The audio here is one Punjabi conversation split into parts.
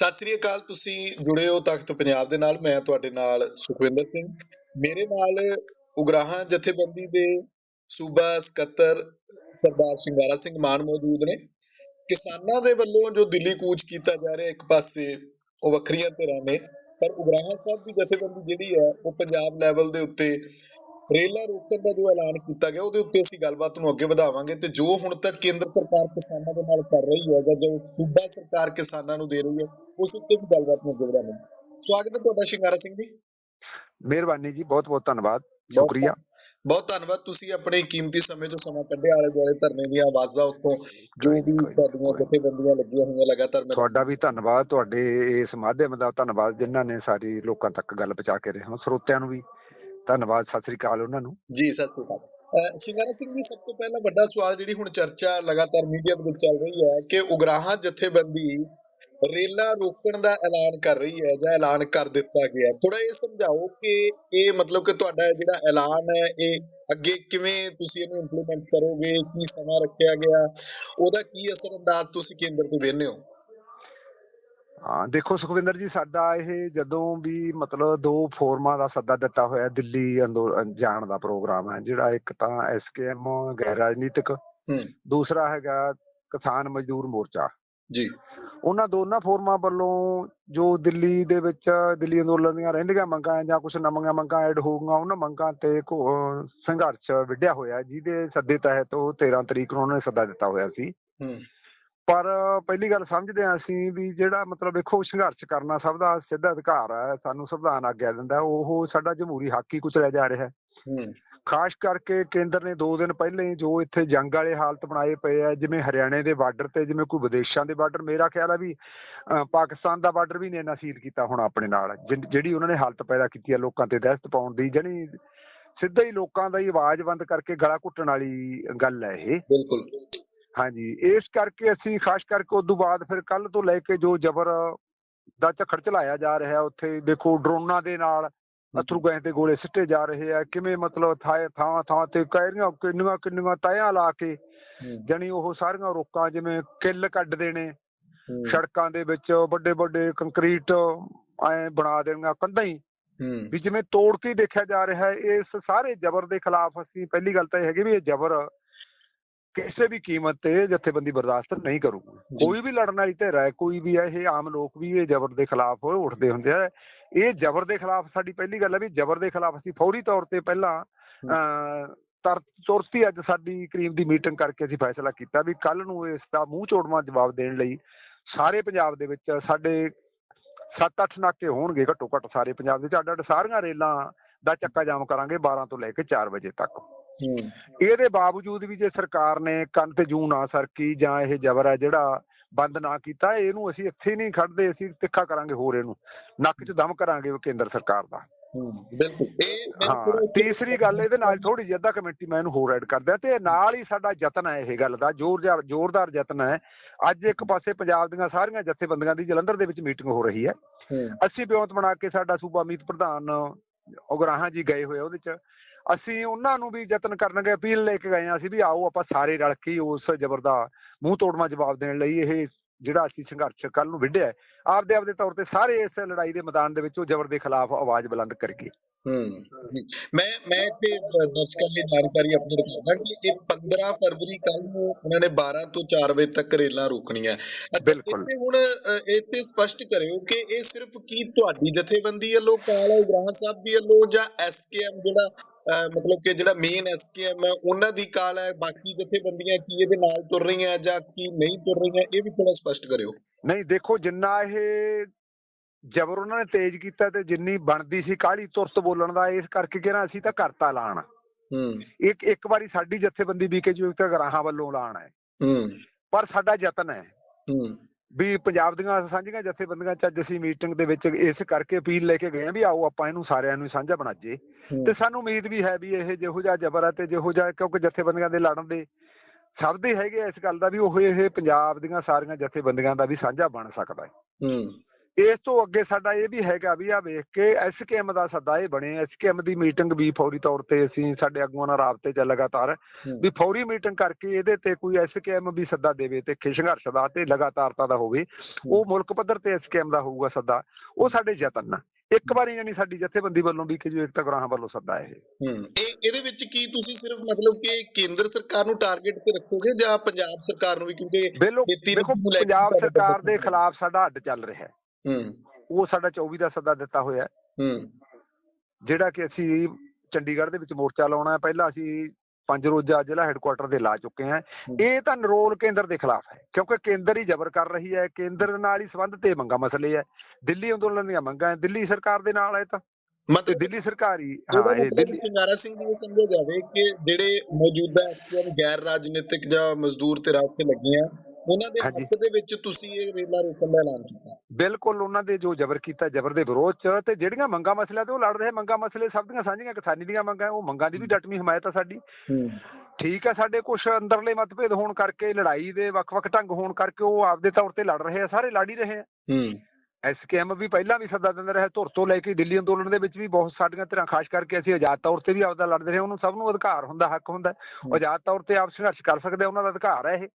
ਸਤਿ ਸ੍ਰੀ ਅਕਾਲ, ਤੁਸੀਂ ਜੁੜੇ ਹੋ ਤਖਤ ਪੰਜਾਬ ਦੇ ਨਾਲ, ਮੈਂ ਤੁਹਾਡੇ ਨਾਲ ਸੁਖਵਿੰਦਰ ਸਿੰਘ। ਮੇਰੇ ਨਾਲ ਉਗਰਾਹਾਂ ਜਥੇਬੰਦੀ ਦੇ ਸੂਬਾ ਸਕੱਤਰ ਸਰਦਾਰ ਸਿੰਗਾਰਾ ਸਿੰਘ ਮਾਨ ਮੌਜੂਦ ਨੇ। ਕਿਸਾਨਾਂ ਦੇ ਵੱਲੋਂ ਜੋ ਦਿੱਲੀ ਕੂਚ ਕੀਤਾ ਜਾ ਰਿਹਾ, ਇੱਕ ਪਾਸੇ ਉਹ ਵੱਖਰੀਆਂ ਧਿਰਾਂ ਨੇ, ਪਰ ਉਗਰਾਹਾਂ ਸਾਹਿਬ ਦੀ ਜਥੇਬੰਦੀ ਜਿਹੜੀ ਹੈ, ਉਹ ਪੰਜਾਬ ਲੈਵਲ ਦੇ ਉੱਤੇ ਰੇਲਾਂ ਰੋਕਣ ਦਾ ਜੋ ਐਲਾਨ ਕੀਤਾ ਗਿਆ ਉਹਦੇ ਉੱਤੇ ਅਸੀਂ ਗੱਲਬਾਤ ਨੂੰ ਅੱਗੇ ਵਧਾਵਾਂਗੇ ਤੇ ਜੋ ਹੁਣ ਤੱਕ ਕੇਂਦਰ ਸਰਕਾਰ ਕਿਸਾਨਾਂ ਦੇ ਨਾਲ ਕਰ ਰਹੀ ਹੈ ਜਾਂ ਜੋ ਸੂਬਾ ਸਰਕਾਰ ਕਿਸਾਨਾਂ ਨੂੰ ਦੇ ਰਹੀ ਹੈ ਉਸ ਉੱਤੇ ਵੀ ਗੱਲਬਾਤ ਨੂੰ ਅੱਗੇ ਵਧਾਵਾਂਗੇ। ਸਵਾਗਤ ਹੈ ਤੁਹਾਡਾ ਸ਼ਿੰਗਾਰਾ ਸਿੰਘ ਜੀ। ਮਿਹਰਬਾਨੀ ਜੀ ਬਹੁਤ ਬਹੁਤ ਧੰਨਵਾਦ ਸ਼ੁਕਰੀਆ। ਬਹੁਤ ਧੰਨਵਾਦ ਤੁਸੀਂ ਆਪਣੇ ਕੀਮਤੀ ਸਮੇਂ ਤੋਂ ਸਮਾਂ ਕੱਢਿਆ ਆਲੇ ਦੁਆਲੇ ਧਰਨੇ ਦੀਆਂ ਆਵਾਜ਼ਾਂ ਉੱਤੋਂ ਜੋ ਵੀ ਤੁਹਾਡੀਆਂ ਜਥੇਬੰਦੀਆਂ ਲੱਗੀਆਂ ਹੋਈਆਂ ਲਗਾਤਾਰ ਮੈਂ ਤੁਹਾਡਾ ਵੀ ਧੰਨਵਾਦ ਤੁਹਾਡੇ ਇਸ ਮਾਧਿਅਮ ਦਾ ਧੰਨਵਾਦ ਜਿਨ੍ਹਾਂ ਨੇ ਸਾਰੀ ਲੋਕਾਂ ਤੱਕ ਗੱਲ ਪਹੁੰਚਾ ਕੇ ਰਹੇ ਹੋ ਸਰੋਤਿਆਂ ਨੂੰ ਵੀ ਧੰਨਵਾਦ, ਸਤਿ ਸ੍ਰੀ ਅਕਾਲ ਉਹਨਾਂ ਨੂੰ। ਜੀ, ਸਤਿ ਸ਼੍ਰੀ ਅਕਾਲ। ਸ਼ਿੰਗਾਰਾ ਸਿੰਘ ਜੀ, ਸਭ ਤੋਂ ਪਹਿਲਾਂ ਵੱਡਾ ਸਵਾਲ ਜਿਹੜੀ ਹੁਣ ਚਰਚਾ ਲਗਾਤਾਰ ਮੀਡੀਆ ਦੇ ਵਿੱਚ ਚੱਲ ਰਹੀ ਹੈ ਕਿ ਉਗਰਾਹਾਂ ਜਥੇਬੰਦੀ ਰੇਲਾਂ ਰੋਕਣ ਦਾ ਐਲਾਨ ਕਰ ਰਹੀ ਹੈ ਜਾਂ ਐਲਾਨ ਕਰ ਦਿੱਤਾ ਗਿਆ ਥੋੜਾ ਇਹ ਸਮਝਾਓ ਕਿ ਇਹ ਮਤਲਬ ਕਿ ਤੁਹਾਡਾ ਜਿਹੜਾ ਐਲਾਨ ਹੈ, ਇਹ ਅੱਗੇ ਕਿਵੇਂ ਤੁਸੀਂ ਇਹਨੂੰ ਇੰਪਲੀਮੈਂਟ ਕਰੋਗੇ, ਕੀ ਸਮਾਂ ਰੱਖਿਆ ਗਿਆ, ਉਹਦਾ ਕੀ ਅਸਰ ਅੰਦਾਜ਼ ਤੁਸੀਂ ਕੇਂਦਰ ਤੋਂ ਵੇਖਦੇ ਹੋ? ਹਾਂ ਦੇਖੋ ਸੁਖਵਿੰਦਰ ਜੀ ਸਾਡਾ ਇਹ ਜਦੋਂ ਵੀ ਮਤਲਬ ਦੋ ਫੋਰਮਾਂ ਦਾ ਸੱਦਾ ਦਿੱਤਾ ਹੋਇਆ ਦਿੱਲੀ ਅੰਦੋਲਨ ਜਾਣ ਦਾ ਪ੍ਰੋਗਰਾਮ ਹੈ ਜਿਹੜਾ ਇੱਕ ਤਾਂ ਐਸਕੇਐਮ ਗੈਰ ਰਾਜਨੀਤਿਕ ਦੂਸਰਾ ਹੈਗਾ ਕਿਸਾਨ ਮਜ਼ਦੂਰ ਮੋਰਚਾ। ਜੀ। ਉਹਨਾਂ ਦੋਨਾਂ ਫੋਰਮਾਂ ਵੱਲੋਂ ਜੋ ਦਿੱਲੀ ਦੇ ਵਿੱਚ ਦਿੱਲੀ ਅੰਦੋਲਨ ਦੀਆਂ ਰਹਿੰਦੀਆਂ ਮੰਗਾਂ ਜਾਂ ਕੁਝ ਨਵੀਆਂ ਮੰਗਾਂ ਐਡ ਹੋ ਗਈਆਂ ਉਹਨਾਂ ਮੰਗਾਂ ਤੇ ਸੰਘਰਸ਼ ਵਿੱਢਿਆ ਹੋਇਆ ਜਿਹਦੇ ਸੱਦੇ ਤਹਿਤ ਉਹ 13 ਤਰੀਕ ਨੂੰ ਉਹਨਾਂ ਨੇ ਸੱਦਾ ਦਿੱਤਾ ਹੋਇਆ ਸੀ। ਹੂੰ। ਪਰ ਪਹਿਲੀ ਗੱਲ ਸਮਝਦੇ ਹਾਂ ਅਸੀਂ ਵੀ ਜਿਹੜਾ ਮਤਲਬ ਵੇਖੋ ਸੰਘਰਸ਼ ਕਰਨਾ ਸਭ ਦਾ ਸਿੱਧਾ ਅਧਿਕਾਰ ਹੈ ਸਾਨੂੰ ਸੰਵਿਧਾਨ ਆਗਿਆ ਦਿੰਦਾ ਉਹ ਸਾਡਾ ਜਮਹੂਰੀ ਹੱਕ ਹੀ ਕੁਚਲਿਆ ਜਾ ਰਿਹਾ ਹੈ। ਖਾਸ ਕਰਕੇ ਕੇਂਦਰ ਨੇ 2 ਦਿਨ ਪਹਿਲਾਂ ਜੋ ਇੱਥੇ ਜੰਗ ਵਾਲੇ ਹਾਲਤ ਬਣਾਏ ਪਏ ਆ ਜਿਵੇਂ ਹਰਿਆਣੇ ਦੇ ਬਾਰਡਰ ਤੇ ਜਿਵੇਂ ਕੋਈ ਵਿਦੇਸ਼ਾਂ ਦੇ ਬਾਰਡਰ ਮੇਰਾ ਖਿਆਲ ਆ ਵੀ ਪਾਕਿਸਤਾਨ ਦਾ ਬਾਰਡਰ ਵੀ ਨੇ ਇੰਨਾ ਸੀਲ ਕੀਤਾ ਹੁਣ ਆਪਣੇ ਨਾਲ ਜਿਹ- ਜਿਹੜੀ ਉਹਨਾਂ ਨੇ ਹਾਲਤ ਪੈਦਾ ਕੀਤੀ ਆ ਲੋਕਾਂ ਤੇ ਦਹਿਸ਼ਤ ਪਾਉਣ ਦੀ ਜਣੀ ਸਿੱਧਾ ਹੀ ਲੋਕਾਂ ਦਾ ਹੀ ਆਵਾਜ਼ ਬੰਦ ਕਰਕੇ ਗਲਾ ਘੁੱਟਣ ਵਾਲੀ ਗੱਲ ਹੈ ਇਹ। ਬਿਲਕੁਲ। ਹਾਂਜੀ ਇਸ ਕਰਕੇ ਅਸੀਂ ਖਾਸ ਕਰਕੇ ਉਸ ਤੋਂ ਬਾਅਦ ਫਿਰ ਕੱਲ ਤੋਂ ਲੈ ਕੇ ਜੋ ਜ਼ਬਰ ਦਾ ਝੱਖੜ ਚਲਾਇਆ ਜਾ ਰਿਹਾ ਉੱਥੇ ਦੇਖੋ ਡਰੋਨਾਂ ਦੇ ਨਾਲ ਅਥਰੂ ਗੈਸ ਦੇ ਗੋਲੇ ਸਿੱਟੇ ਜਾ ਰਹੇ ਆ ਕਿਵੇਂ ਮਤਲਬ ਥਾਂ ਥਾਂ ਥਾਂ ਤੇ ਕਹਿਰੀਆਂ ਕਿੰਨੀਆਂ ਕਿੰਨੀਆਂ ਤਾਇਆਂ ਲਾ ਕੇ ਜਣੀ ਉਹ ਸਾਰੀਆਂ ਰੋਕਾਂ ਜਿਵੇਂ ਕਿੱਲ ਕੱਢਦੇ ਨੇ ਹੂੰ। ਸੜਕਾਂ ਦੇ ਵਿੱਚ ਵੱਡੇ ਵੱਡੇ ਕੰਕਰੀਟ ਐ ਬਣਾ ਦੇਣੀਆਂ ਕੰਧਾਂ ਹੀ। ਵੀ ਜਿਵੇਂ ਤੋੜ ਕੇ ਦੇਖਿਆ ਜਾ ਰਿਹਾ ਇਸ ਸਾਰੇ ਜ਼ਬਰ ਦੇ ਖਿਲਾਫ ਅਸੀਂ ਪਹਿਲੀ ਗੱਲ ਤਾਂ ਇਹ ਹੈਗੀ ਵੀ ਇਹ ਜ਼ਬਰ ਕਿਸੇ ਵੀ ਕੀਮਤ ਤੇ ਜਥੇਬੰਦੀ ਬਰਦਾਸ਼ਤ ਨਹੀਂ ਕਰੂਗੀ। ਕੋਈ ਵੀ ਲੜਨ ਵਾਲੀ ਧਿਰ ਹੈ ਕੋਈ ਵੀ ਹੈ ਇਹ ਆਮ ਲੋਕ ਵੀ ਇਹ ਜ਼ਬਰ ਦੇ ਖਿਲਾਫ ਉੱਠਦੇ ਹੁੰਦੇ ਆ। ਇਹ ਜ਼ਬਰ ਦੇ ਖਿਲਾਫ ਸਾਡੀ ਪਹਿਲੀ ਗੱਲ ਹੈ ਵੀ ਜ਼ਬਰ ਦੇ ਖਿਲਾਫ ਅਸੀਂ ਫੌਰੀ ਤੌਰ ਤੇ ਪਹਿਲਾਂ ਤੁਰਤੀ ਅੱਜ ਸਾਡੀ ਕਰੀਮ ਦੀ ਮੀਟਿੰਗ ਕਰਕੇ ਅਸੀਂ ਫੈਸਲਾ ਕੀਤਾ ਵੀ ਕੱਲ ਨੂੰ ਇਸ ਦਾ ਮੂੰਹ ਚੋੜਵਾਂ ਜਵਾਬ ਦੇਣ ਲਈ ਸਾਰੇ ਪੰਜਾਬ ਦੇ ਵਿੱਚ ਸਾਡੇ 7-8 ਨਾਕੇ ਹੋਣਗੇ ਘੱਟੋ ਘੱਟ ਸਾਰੇ ਪੰਜਾਬ ਦੇ ਵਿੱਚ। ਅੱਡ ਅੱਡ ਸਾਰੀਆਂ ਰੇਲਾਂ ਦਾ ਚੱਕਾ ਜਾਮ ਕਰਾਂਗੇ 12 ਤੋਂ ਲੈ ਕੇ 4 ਵਜੇ ਤੱਕ। ਇਹਦੇ ਬਾਵਜੂਦ ਵੀ ਜੇ ਸਰਕਾਰ ਨੇ ਕੰਨ ਤੇ ਜੂੰ ਨਾ ਸਰਕੀ ਜਾਂ ਇਹ ਜ਼ਬਰ ਹੈ ਜਿਹੜਾ ਬੰਦ ਨਾ ਕੀਤਾ ਇਹਨੂੰ ਅਸੀਂ ਇੱਥੇ ਨਹੀਂ ਖੜਦੇ ਅਸੀਂ ਤਿੱਖਾ ਕਰਾਂਗੇ ਹੋਰ ਇਹਨੂੰ। ਨੱਕ 'ਚ ਦਮ ਕਰਾਂਗੇ ਕੇਂਦਰ ਸਰਕਾਰ ਦਾ। ਬਿਲਕੁਲ। ਇਹ ਤੀਸਰੀ ਗੱਲ ਇਹਦੇ ਨਾਲ ਥੋੜੀ ਜਿਹੀ ਅੱਧਾ ਕਮੇਟੀ ਮੈਂ ਇਹਨੂੰ ਹੋਰ ਐਡ ਕਰਦਾ ਤੇ ਨਾਲ ਹੀ ਸਾਡਾ ਯਤਨ ਹੈ ਇਹ ਗੱਲ ਦਾ ਜ਼ੋਰਦਾਰ ਜ਼ੋਰਦਾਰ ਯਤਨ ਹੈ। ਅੱਜ ਇੱਕ ਪਾਸੇ ਪੰਜਾਬ ਦੀਆਂ ਸਾਰੀਆਂ ਜਥੇਬੰਦੀਆਂ ਦੀ ਜਲੰਧਰ ਦੇ ਵਿੱਚ ਮੀਟਿੰਗ ਹੋ ਰਹੀ ਹੈ। ਹੂੰ। ਅਸੀਂ ਬਿਉਂਤ ਬਣਾ ਕੇ ਸਾਡਾ ਸੂਬਾ ਮੀਤ ਪ੍ਰਧਾਨ ਉਗਰਾਹਾਂ ਜੀ ਗਏ ਹੋਏ ਆ ਉਹਦੇ ਚ। ਅਸੀਂ ਉਹਨਾਂ ਨੂੰ ਵੀ ਯਤਨ ਕਰਨਗੇ ਅਪੀਲ ਲੈ ਕੇ ਗਏ ਆ ਅਸੀਂ ਵੀ ਆਓ ਆਪਾਂ ਸਾਰੇ ਰਲ ਕੇ ਉਸ ਜ਼ਬਰ ਦਾ ਮੂੰਹ ਤੋੜਵਾਂ ਜਵਾਬ ਦੇਣ ਲਈ ਇਹ ਜਿਹੜਾ ਅਸੀਂ ਸੰਘਰਸ਼ ਕੱਲ ਨੂੰ ਵਿੱਢਿਆ ਆਪਦੇ ਆਪਦੇ ਤੌਰ ਤੇ ਸਾਰੇ ਇਸ ਲੜਾਈ ਦੇ ਮੈਦਾਨ ਦੇ ਵਿੱਚ ਉਹ ਜ਼ਬਰ ਦੇ ਖਿਲਾਫ ਆਵਾਜ਼ ਬੁਲੰਦ ਕਰਕੇ ਹੂੰ। ਮੈਂ ਮੈਂ ਇੱਥੇ ਦਰਸ਼ਕਾਂ ਲਈ ਜਾਣਕਾਰੀ ਆਪਣੀ ਰੱਖਾਂਗਾ ਕਿ ਇਹ 15 ਫਰਵਰੀ ਕੱਲ ਨੂੰ ਉਹਨਾਂ ਨੇ 12 ਤੋਂ 4 ਵਜੇ ਤੱਕ ਰੇਲਾਂ ਰੋਕਣੀਆਂ ਬਿਲਕੁਲ। ਇੱਥੇ ਹੁਣ ਅ, ਇੱਥੇ ਸਪਸ਼ਟ ਕਰਿਓ ਕਿ ਇਹ ਸਿਰਫ ਕੀ ਤੁਹਾਡੀ ਜਥੇਬੰਦੀ ਵੱਲੋਂ ਕਾਲ ਹੈ ਇਬਰਾਹਿਮ ਸਾਹਿਬ ਦੀ ਵੱਲੋਂ ਜਾਂ ਐਸਕੇਐਮ ਜਿਹੜਾ ਮਤਲਬ ਕਿ ਜਿਹੜਾ ਮੇਨ ਐਸਕੇਐਮ ਹੈ ਉਹਨਾਂ ਦੀ ਕਾਲ ਹੈ ਬਾਕੀ ਜਥੇਬੰਦੀਆਂ ਕੀ ਇਹਦੇ ਨਾਲ ਤੁਰ ਰਹੀਆਂ ਜਾਂ ਕੀ ਨਹੀਂ ਤੁਰ ਰਹੀਆਂ ਇਹ ਵੀ ਥੋੜਾ ਸਪਸ਼ਟ ਕਰਿਓ। ਨਹੀਂ ਦੇਖੋ ਜਿੰਨਾ ਇਹ ਜ਼ਬਰ ਉਹਨਾਂ ਨੇ ਤੇਜ਼ ਕੀਤਾ ਤੇ ਜਿੰਨੀ ਬਣਦੀ ਸੀ ਕਾਹਲੀ ਤੁਰਤ ਬੋਲਣ ਦਾ ਇਸ ਕਰਕੇ ਕਿਹਾ ਅਸੀਂ ਤਾਂ ਕਰਤਾ ਐਲਾਨ। ਹੂੰ। ਇੱਕ ਇੱਕ ਵਾਰੀ ਸਾਡੀ ਜਥੇਬੰਦੀ ਬੀਕੇਯੂ ਤੇ ਗਰਾਹਾਂ ਵੱਲੋਂ ਐਲਾਨ ਹੈ। ਹੂੰ। ਪਰ ਸਾਡਾ ਯਤਨ ਹੈ। ਹੂੰ। ਵੀ ਪੰਜਾਬ ਦੀਆਂ ਸਾਂਝੀਆਂ ਜਥੇਬੰਦੀਆਂ ਚ ਅੱਜ ਅਸੀਂ ਮੀਟਿੰਗ ਦੇ ਵਿੱਚ ਇਸ ਕਰਕੇ ਅਪੀਲ ਲੈ ਕੇ ਗਏ ਆ ਵੀ ਆਓ ਆਪਾਂ ਇਹਨੂੰ ਸਾਰਿਆਂ ਨੂੰ ਸਾਂਝਾ ਬਣਾਜੇ ਹੂੰ। ਤੇ ਸਾਨੂੰ ਉਮੀਦ ਵੀ ਹੈ ਵੀ ਇਹ ਜਿਹੋ ਜਿਹਾ ਜ਼ਬਰ ਹੈ ਤੇ ਜਿਹੋ ਜਿਹਾ ਕਿਉਂਕਿ ਜਥੇਬੰਦੀਆਂ ਦੇ ਲੜਨ ਦੇ ਸਭ ਦੇ ਹੈਗੇ ਇਸ ਗੱਲ ਦਾ ਵੀ ਉਹ ਇਹ ਪੰਜਾਬ ਦੀਆਂ ਸਾਰੀਆਂ ਜਥੇਬੰਦੀਆਂ ਦਾ ਵੀ ਸਾਂਝਾ ਬਣ ਸਕਦਾ ਹੈ। ਹੂੰ। ਇਸ ਤੋਂ ਅੱਗੇ ਸਾਡਾ ਇਹ ਵੀ ਹੈਗਾ ਵੀ ਆ ਵੇਖ ਕੇ ਐਸਕੇਐਮ ਦਾ ਸੱਦਾ ਇਹ ਬਣੇ ਐਸਕੇਐਮ ਦੀ ਮੀਟਿੰਗ ਵੀ ਫੌਰੀ ਤੌਰ ਤੇ ਅਸੀਂ ਸਾਡੇ ਆਗੂਆਂ ਨਾਲ ਰਾਬਤੇ 'ਚ ਲਗਾਤਾਰ। ਵੀ ਫੌਰੀ ਮੀਟਿੰਗ ਕਰਕੇ ਇਹਦੇ ਤੇ ਕੋਈ ਐਸਕੇਐਮ ਵੀ ਸੱਦਾ ਦੇਵੇ ਤੇ ਸੰਘਰਸ਼ ਦਾ ਤੇ ਲਗਾਤਾਰਤਾ ਦਾ ਹੋਵੇ ਉਹ ਮੁਲਕ ਪੱਧਰ ਤੇ ਐਸਕੇਐਮ ਦਾ ਹੋਊਗਾ ਸੱਦਾ। ਉਹ ਸਾਡੇ ਯਤਨ ਆ ਇੱਕ ਵਾਰੀ ਜਾਨੀ ਸਾਡੀ ਜਥੇਬੰਦੀ ਵੱਲੋਂ ਵੀ ਕਿ ਜੋ ਇੱਕ ਗੁਰਾਹਾਂ ਵੱਲੋਂ ਸੱਦਾ ਇਹ। ਹੂੰ ਇਹ ਇਹਦੇ ਵਿੱਚ ਕੀ ਤੁਸੀਂ ਸਿਰਫ ਮਤਲਬ ਕਿ ਕੇਂਦਰ ਸਰਕਾਰ ਨੂੰ ਟਾਰਗੇਟ ਤੇ ਰੱਖੋਗੇ ਜਾਂ ਪੰਜਾਬ ਸਰਕਾਰ ਨੂੰ ਵੀ ਕਿਉਂਕਿ ਦੇਖੋ ਨੂੰ ਪੰਜਾਬ ਸਰਕਾਰ ਦੇ ਖਿਲਾਫ ਸਾਡਾ ਅੱਡ ਚੱਲ ਰਿਹਾ ਹੂੰ। ਉਹ ਸਾਡਾ 24 ਦਾ ਸੱਦਾ ਦਿੱਤਾ ਹੋਇਆ ਹੈ। ਹੂੰ। ਜਿਹੜਾ ਕਿ ਅਸੀਂ ਚੰਡੀਗੜ੍ਹ ਦੇ ਵਿੱਚ ਮੋਰਚਾ ਲਾਉਣਾ ਹੈ। ਪਹਿਲਾਂ ਅਸੀਂ ਪੰਜ ਰੋਜ਼ਾ ਜ਼ਿਲ੍ਹਾ ਹੈੱਡਕੁਆਟਰ ਦੇ ਲਾ ਚੁੱਕੇ ਹਾਂ। ਇਹ ਤਾਂ ਨਰੋਲ ਕੇਂਦਰ ਦੇ ਖਿਲਾਫ ਹੈ। ਕਿਉਂਕਿ ਕੇਂਦਰ ਹੀ ਜ਼ਬਰ ਕਰ ਰਹੀ ਹੈ। ਕੇਂਦਰ ਨਾਲ ਹੀ ਸੰਬੰਧ ਤੇ ਮੰਗਾ ਮਸਲੇ ਹੈ। ਦਿੱਲੀ ਅੰਦੋਲਨ ਦੀਆਂ ਮੰਗਾਂ ਹੈ। ਦਿੱਲੀ ਸਰਕਾਰ ਦੇ ਨਾਲ ਹੈ ਤਾਂ। ਤੇ ਮਤਲਬ ਦਿੱਲੀ ਸਰਕਾਰ ਹੀ ਹਾਂ ਇਹ ਦਿੱਲੀ ਸਿੰਗਾਰਾ ਸਿੰਘ ਜੀ ਸਮਝਿਆ ਜਾਵੇ ਕਿ ਜਿਹੜੇ ਮੌਜੂਦਾ ਐਸਪੀਐਮ ਗੈਰ ਰਾਜਨੀਤਿਕ ਜਾਂ ਮਜ਼ਦੂਰ ਤੇ ਰਾਸਤੇ ਲੱਗੇ ਆ ਉਹਨਾਂ ਦੇ। ਹੱਕ ਦੇ ਵਿੱਚ ਤੁਸੀਂ ਇਹ ਰੇਲਾ ਰੋਕਣ ਦਾ ਐਲਾਨ ਕੀਤਾ। ਬਿਲਕੁਲ ਉਹਨਾਂ ਦੇ ਜੋ ਜ਼ਬਰ ਕੀਤਾ ਜ਼ਬਰ ਦੇ ਵਿਰੋਧ ਚ ਤੇ ਜਿਹੜੀਆਂ ਮੰਗਾਂ ਮਸਲਿਆਂ ਤੇ ਉਹ ਲੜ ਰਹੇ ਮੰਗਾਂ ਮਸਲੇ ਸਭ ਦੀਆਂ ਸਾਂਝੀਆਂ ਕਿਸਾਨੀ ਦੀਆਂ ਮੰਗਾਂ ਉਹ ਮੰਗਾਂ ਦੀ ਵੀ ਡਟਵੀਂ ਹਮਾਇਤ ਆ ਸਾਡੀ। ਠੀਕ ਹੈ ਸਾਡੇ ਕੁਝ ਅੰਦਰਲੇ ਮਤਭੇਦ ਹੋਣ ਕਰਕੇ ਲੜਾਈ ਦੇ ਵੱਖ-ਵੱਖ ਢੰਗ ਹੋਣ ਕਰਕੇ ਉਹ ਆਪਦੇ ਤੌਰ ਤੇ ਲੜ ਰਹੇ ਆ ਸਾਰੇ ਲੜ ਹੀ ਰਹੇ ਆ। ਹੂੰ। ਐਸਕੇਐਮ ਵੀ ਪਹਿਲਾਂ ਵੀ ਸੱਦਾ ਦਿੰਦੇ ਰਹੇ ਧੁਰ ਤੋਂ ਲੈ ਕੇ ਦਿੱਲੀ ਅੰਦੋਲਨ ਦੇ ਵਿੱਚ ਵੀ ਬਹੁਤ ਸਾਡੀਆਂ ਧਿਰਾਂ ਖਾਸ ਕਰਕੇ ਅਸੀਂ ਆਜ਼ਾਦ ਤੌਰ ਤੇ ਵੀ ਆਪਦਾ ਲੜਦੇ ਰਹੇ ਉਹਨੂੰ ਸਭ ਨੂੰ ਅਧਿਕਾਰ ਹੁੰਦਾ ਹੱਕ ਹੁੰਦਾ। ਆਜ਼ਾਦ ਤੌਰ ਤੇ ਆਪ ਸੰਘਰਸ਼ ਕਰ ਸਕਦੇ ਆ, ਉਹਨਾਂ ਦਾ ਅਧਿਕਾਰ ਹੈ ਇਹ।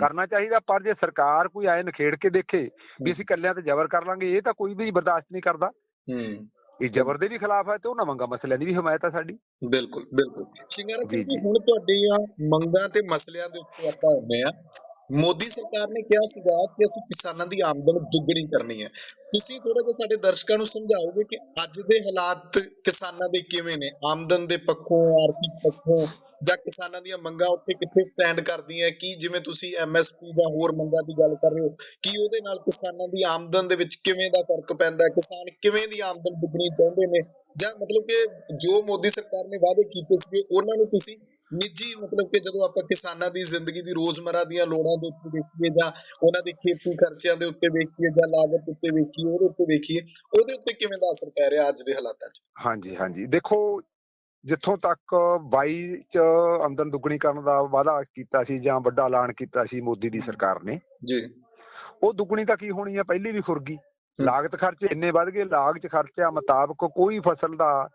ਕਰਨਾ ਚਾਹੀਦਾ ਪਰ ਜੇ ਸਰਕਾਰ ਕੋਈ ਆਏ ਨਖੇੜ ਕੇ ਦੇਖੇ ਵੀ ਅਸੀਂ ਇਕੱਲਿਆਂ ਤੇ ਜ਼ਬਰ ਕਰ ਲਾਂਗੇ ਇਹ ਤਾਂ ਕੋਈ ਵੀ ਬਰਦਾਸ਼ਤ ਨਹੀਂ ਕਰਦਾ। ਹੂੰ। ਇਹ ਜ਼ਬਰ ਦੇ ਵੀ ਖਿਲਾਫ ਹੈ ਤੇ ਉਹਨਾਂ ਮੰਗਾਂ ਮਸਲਿਆਂ ਦੀ ਵੀ ਹਮਾਇਤ ਹੈ ਸਾਡੀ। ਬਿਲਕੁਲ ਬਿਲਕੁਲ। ਸਿੰਗਾਰਾ ਜੀ। ਹੁਣ ਤੁਹਾਡੀਆਂ ਮੰਗਾਂ ਤੇ ਮਸਲਿਆਂ ਦੇ ਉੱਤੇ ਆਪਾਂ ਆਉਂਦੇ ਆ। ਮੋਦੀ ਸਰਕਾਰ ਨੇ ਕਿਹਾ ਸੀਗਾ ਕਿ ਅਸੀਂ ਕਿਸਾਨਾਂ ਦੀ ਆਮਦਨ ਦੁੱਗਣੀ ਕਰਨੀ ਹੈ। ਤੁਸੀਂ ਥੋੜਾ ਜਿਹਾ ਸਾਡੇ ਦਰਸ਼ਕਾਂ ਨੂੰ ਸਮਝਾਓਗੇ ਕਿ ਅੱਜ ਦੇ ਹਾਲਾਤ ਕਿਸਾਨਾਂ ਦੇ ਕਿਵੇਂ ਨੇ? ਆਮਦਨ ਦੇ ਪੱਖੋਂ, ਆਰਥਿਕ ਪੱਖੋਂ? ਜਾਂ ਕਿਸਾਨਾਂ ਦੀਆਂ ਮੰਗਾਂ ਉੱਤੇ ਕਿੱਥੇ ਸਟੈਂਡ ਕਰਦੀਆਂ, ਕੀ ਜਿਵੇਂ ਤੁਸੀਂ ਐਮਐਸਪੀ ਜਾਂ ਹੋਰ ਮੰਗਾਂ ਦੀ ਗੱਲ ਕਰ ਰਹੇ ਹੋ, ਕੀ ਉਹਦੇ ਨਾਲ ਕਿਸਾਨਾਂ ਦੀ ਆਮਦਨ ਦੇ ਵਿੱਚ ਕਿਵੇਂ ਦਾ ਫ਼ਰਕ ਪੈਂਦਾ, ਕਿਸਾਨ ਕਿਵੇਂ ਦੀ ਆਮਦਨ ਦੁੱਗਣੀ ਚਾਹੁੰਦੇ ਨੇ? ਜਾਂ ਮਤਲਬ ਕਿ ਜੋ ਮੋਦੀ ਸਰਕਾਰ ਨੇ ਵਾਅਦੇ ਕੀਤੇ ਸੀਗੇ ਉਹਨਾਂ ਨੂੰ ਤੁਸੀਂ ਨਿੱਜੀ ਮਤਲਬ ਕਿ ਜਦੋਂ ਆਪਾਂ ਕਿਸਾਨਾਂ ਦੀ ਜ਼ਿੰਦਗੀ ਦੀ ਰੋਜ਼ਮਰਾ ਦੀਆਂ ਲੋੜਾਂ ਦੇ ਉੱਤੇ ਦੇਖੀਏ ਜਾਂ ਉਹਨਾਂ ਦੇ ਖੇਤੀ ਖਰਚਿਆਂ ਦੇ ਉੱਤੇ ਵੇਖੀਏ ਜਾਂ ਲਾਗਤ ਉੱਤੇ ਵੇਖੀਏ, ਉਹਦੇ ਉੱਤੇ ਵੇਖੀਏ, ਉਹਦੇ ਉੱਤੇ ਕਿਵੇਂ ਦਾ ਅਸਰ ਪੈ ਰਿਹਾ ਅੱਜ ਦੇ ਹਾਲਾਤਾਂ 'ਚ? ਹਾਂਜੀ ਹਾਂਜੀ। ਦੇਖੋ ਜਿੱਥੋਂ ਤੱਕ 22 ਚ ਆਮਦਨ ਦੁੱਗਣੀ ਕਰਨ ਦਾ ਵਾਅਦਾ ਕੀਤਾ ਸੀ ਜਾਂ ਵੱਡਾ ਐਲਾਨ ਕੀਤਾ ਸੀ ਮੋਦੀ ਦੀ ਸਰਕਾਰ ਨੇ। ਜੀ। ਉਹ ਦੁੱਗਣੀ ਤਾਂ ਕੀ ਹੋਣੀ ਆ? ਪਹਿਲੀ ਵੀ ਖੁਰ ਗਈ। ਲਾਗਤ ਖਰਚੇ ਇੰਨੇ ਵੱਧ ਗਏ। ਲਾਗਤ ਖਰਚਿਆਂ ਮੁਤਾਬਕ ਕੋਈ ਫਸਲ ਦਾ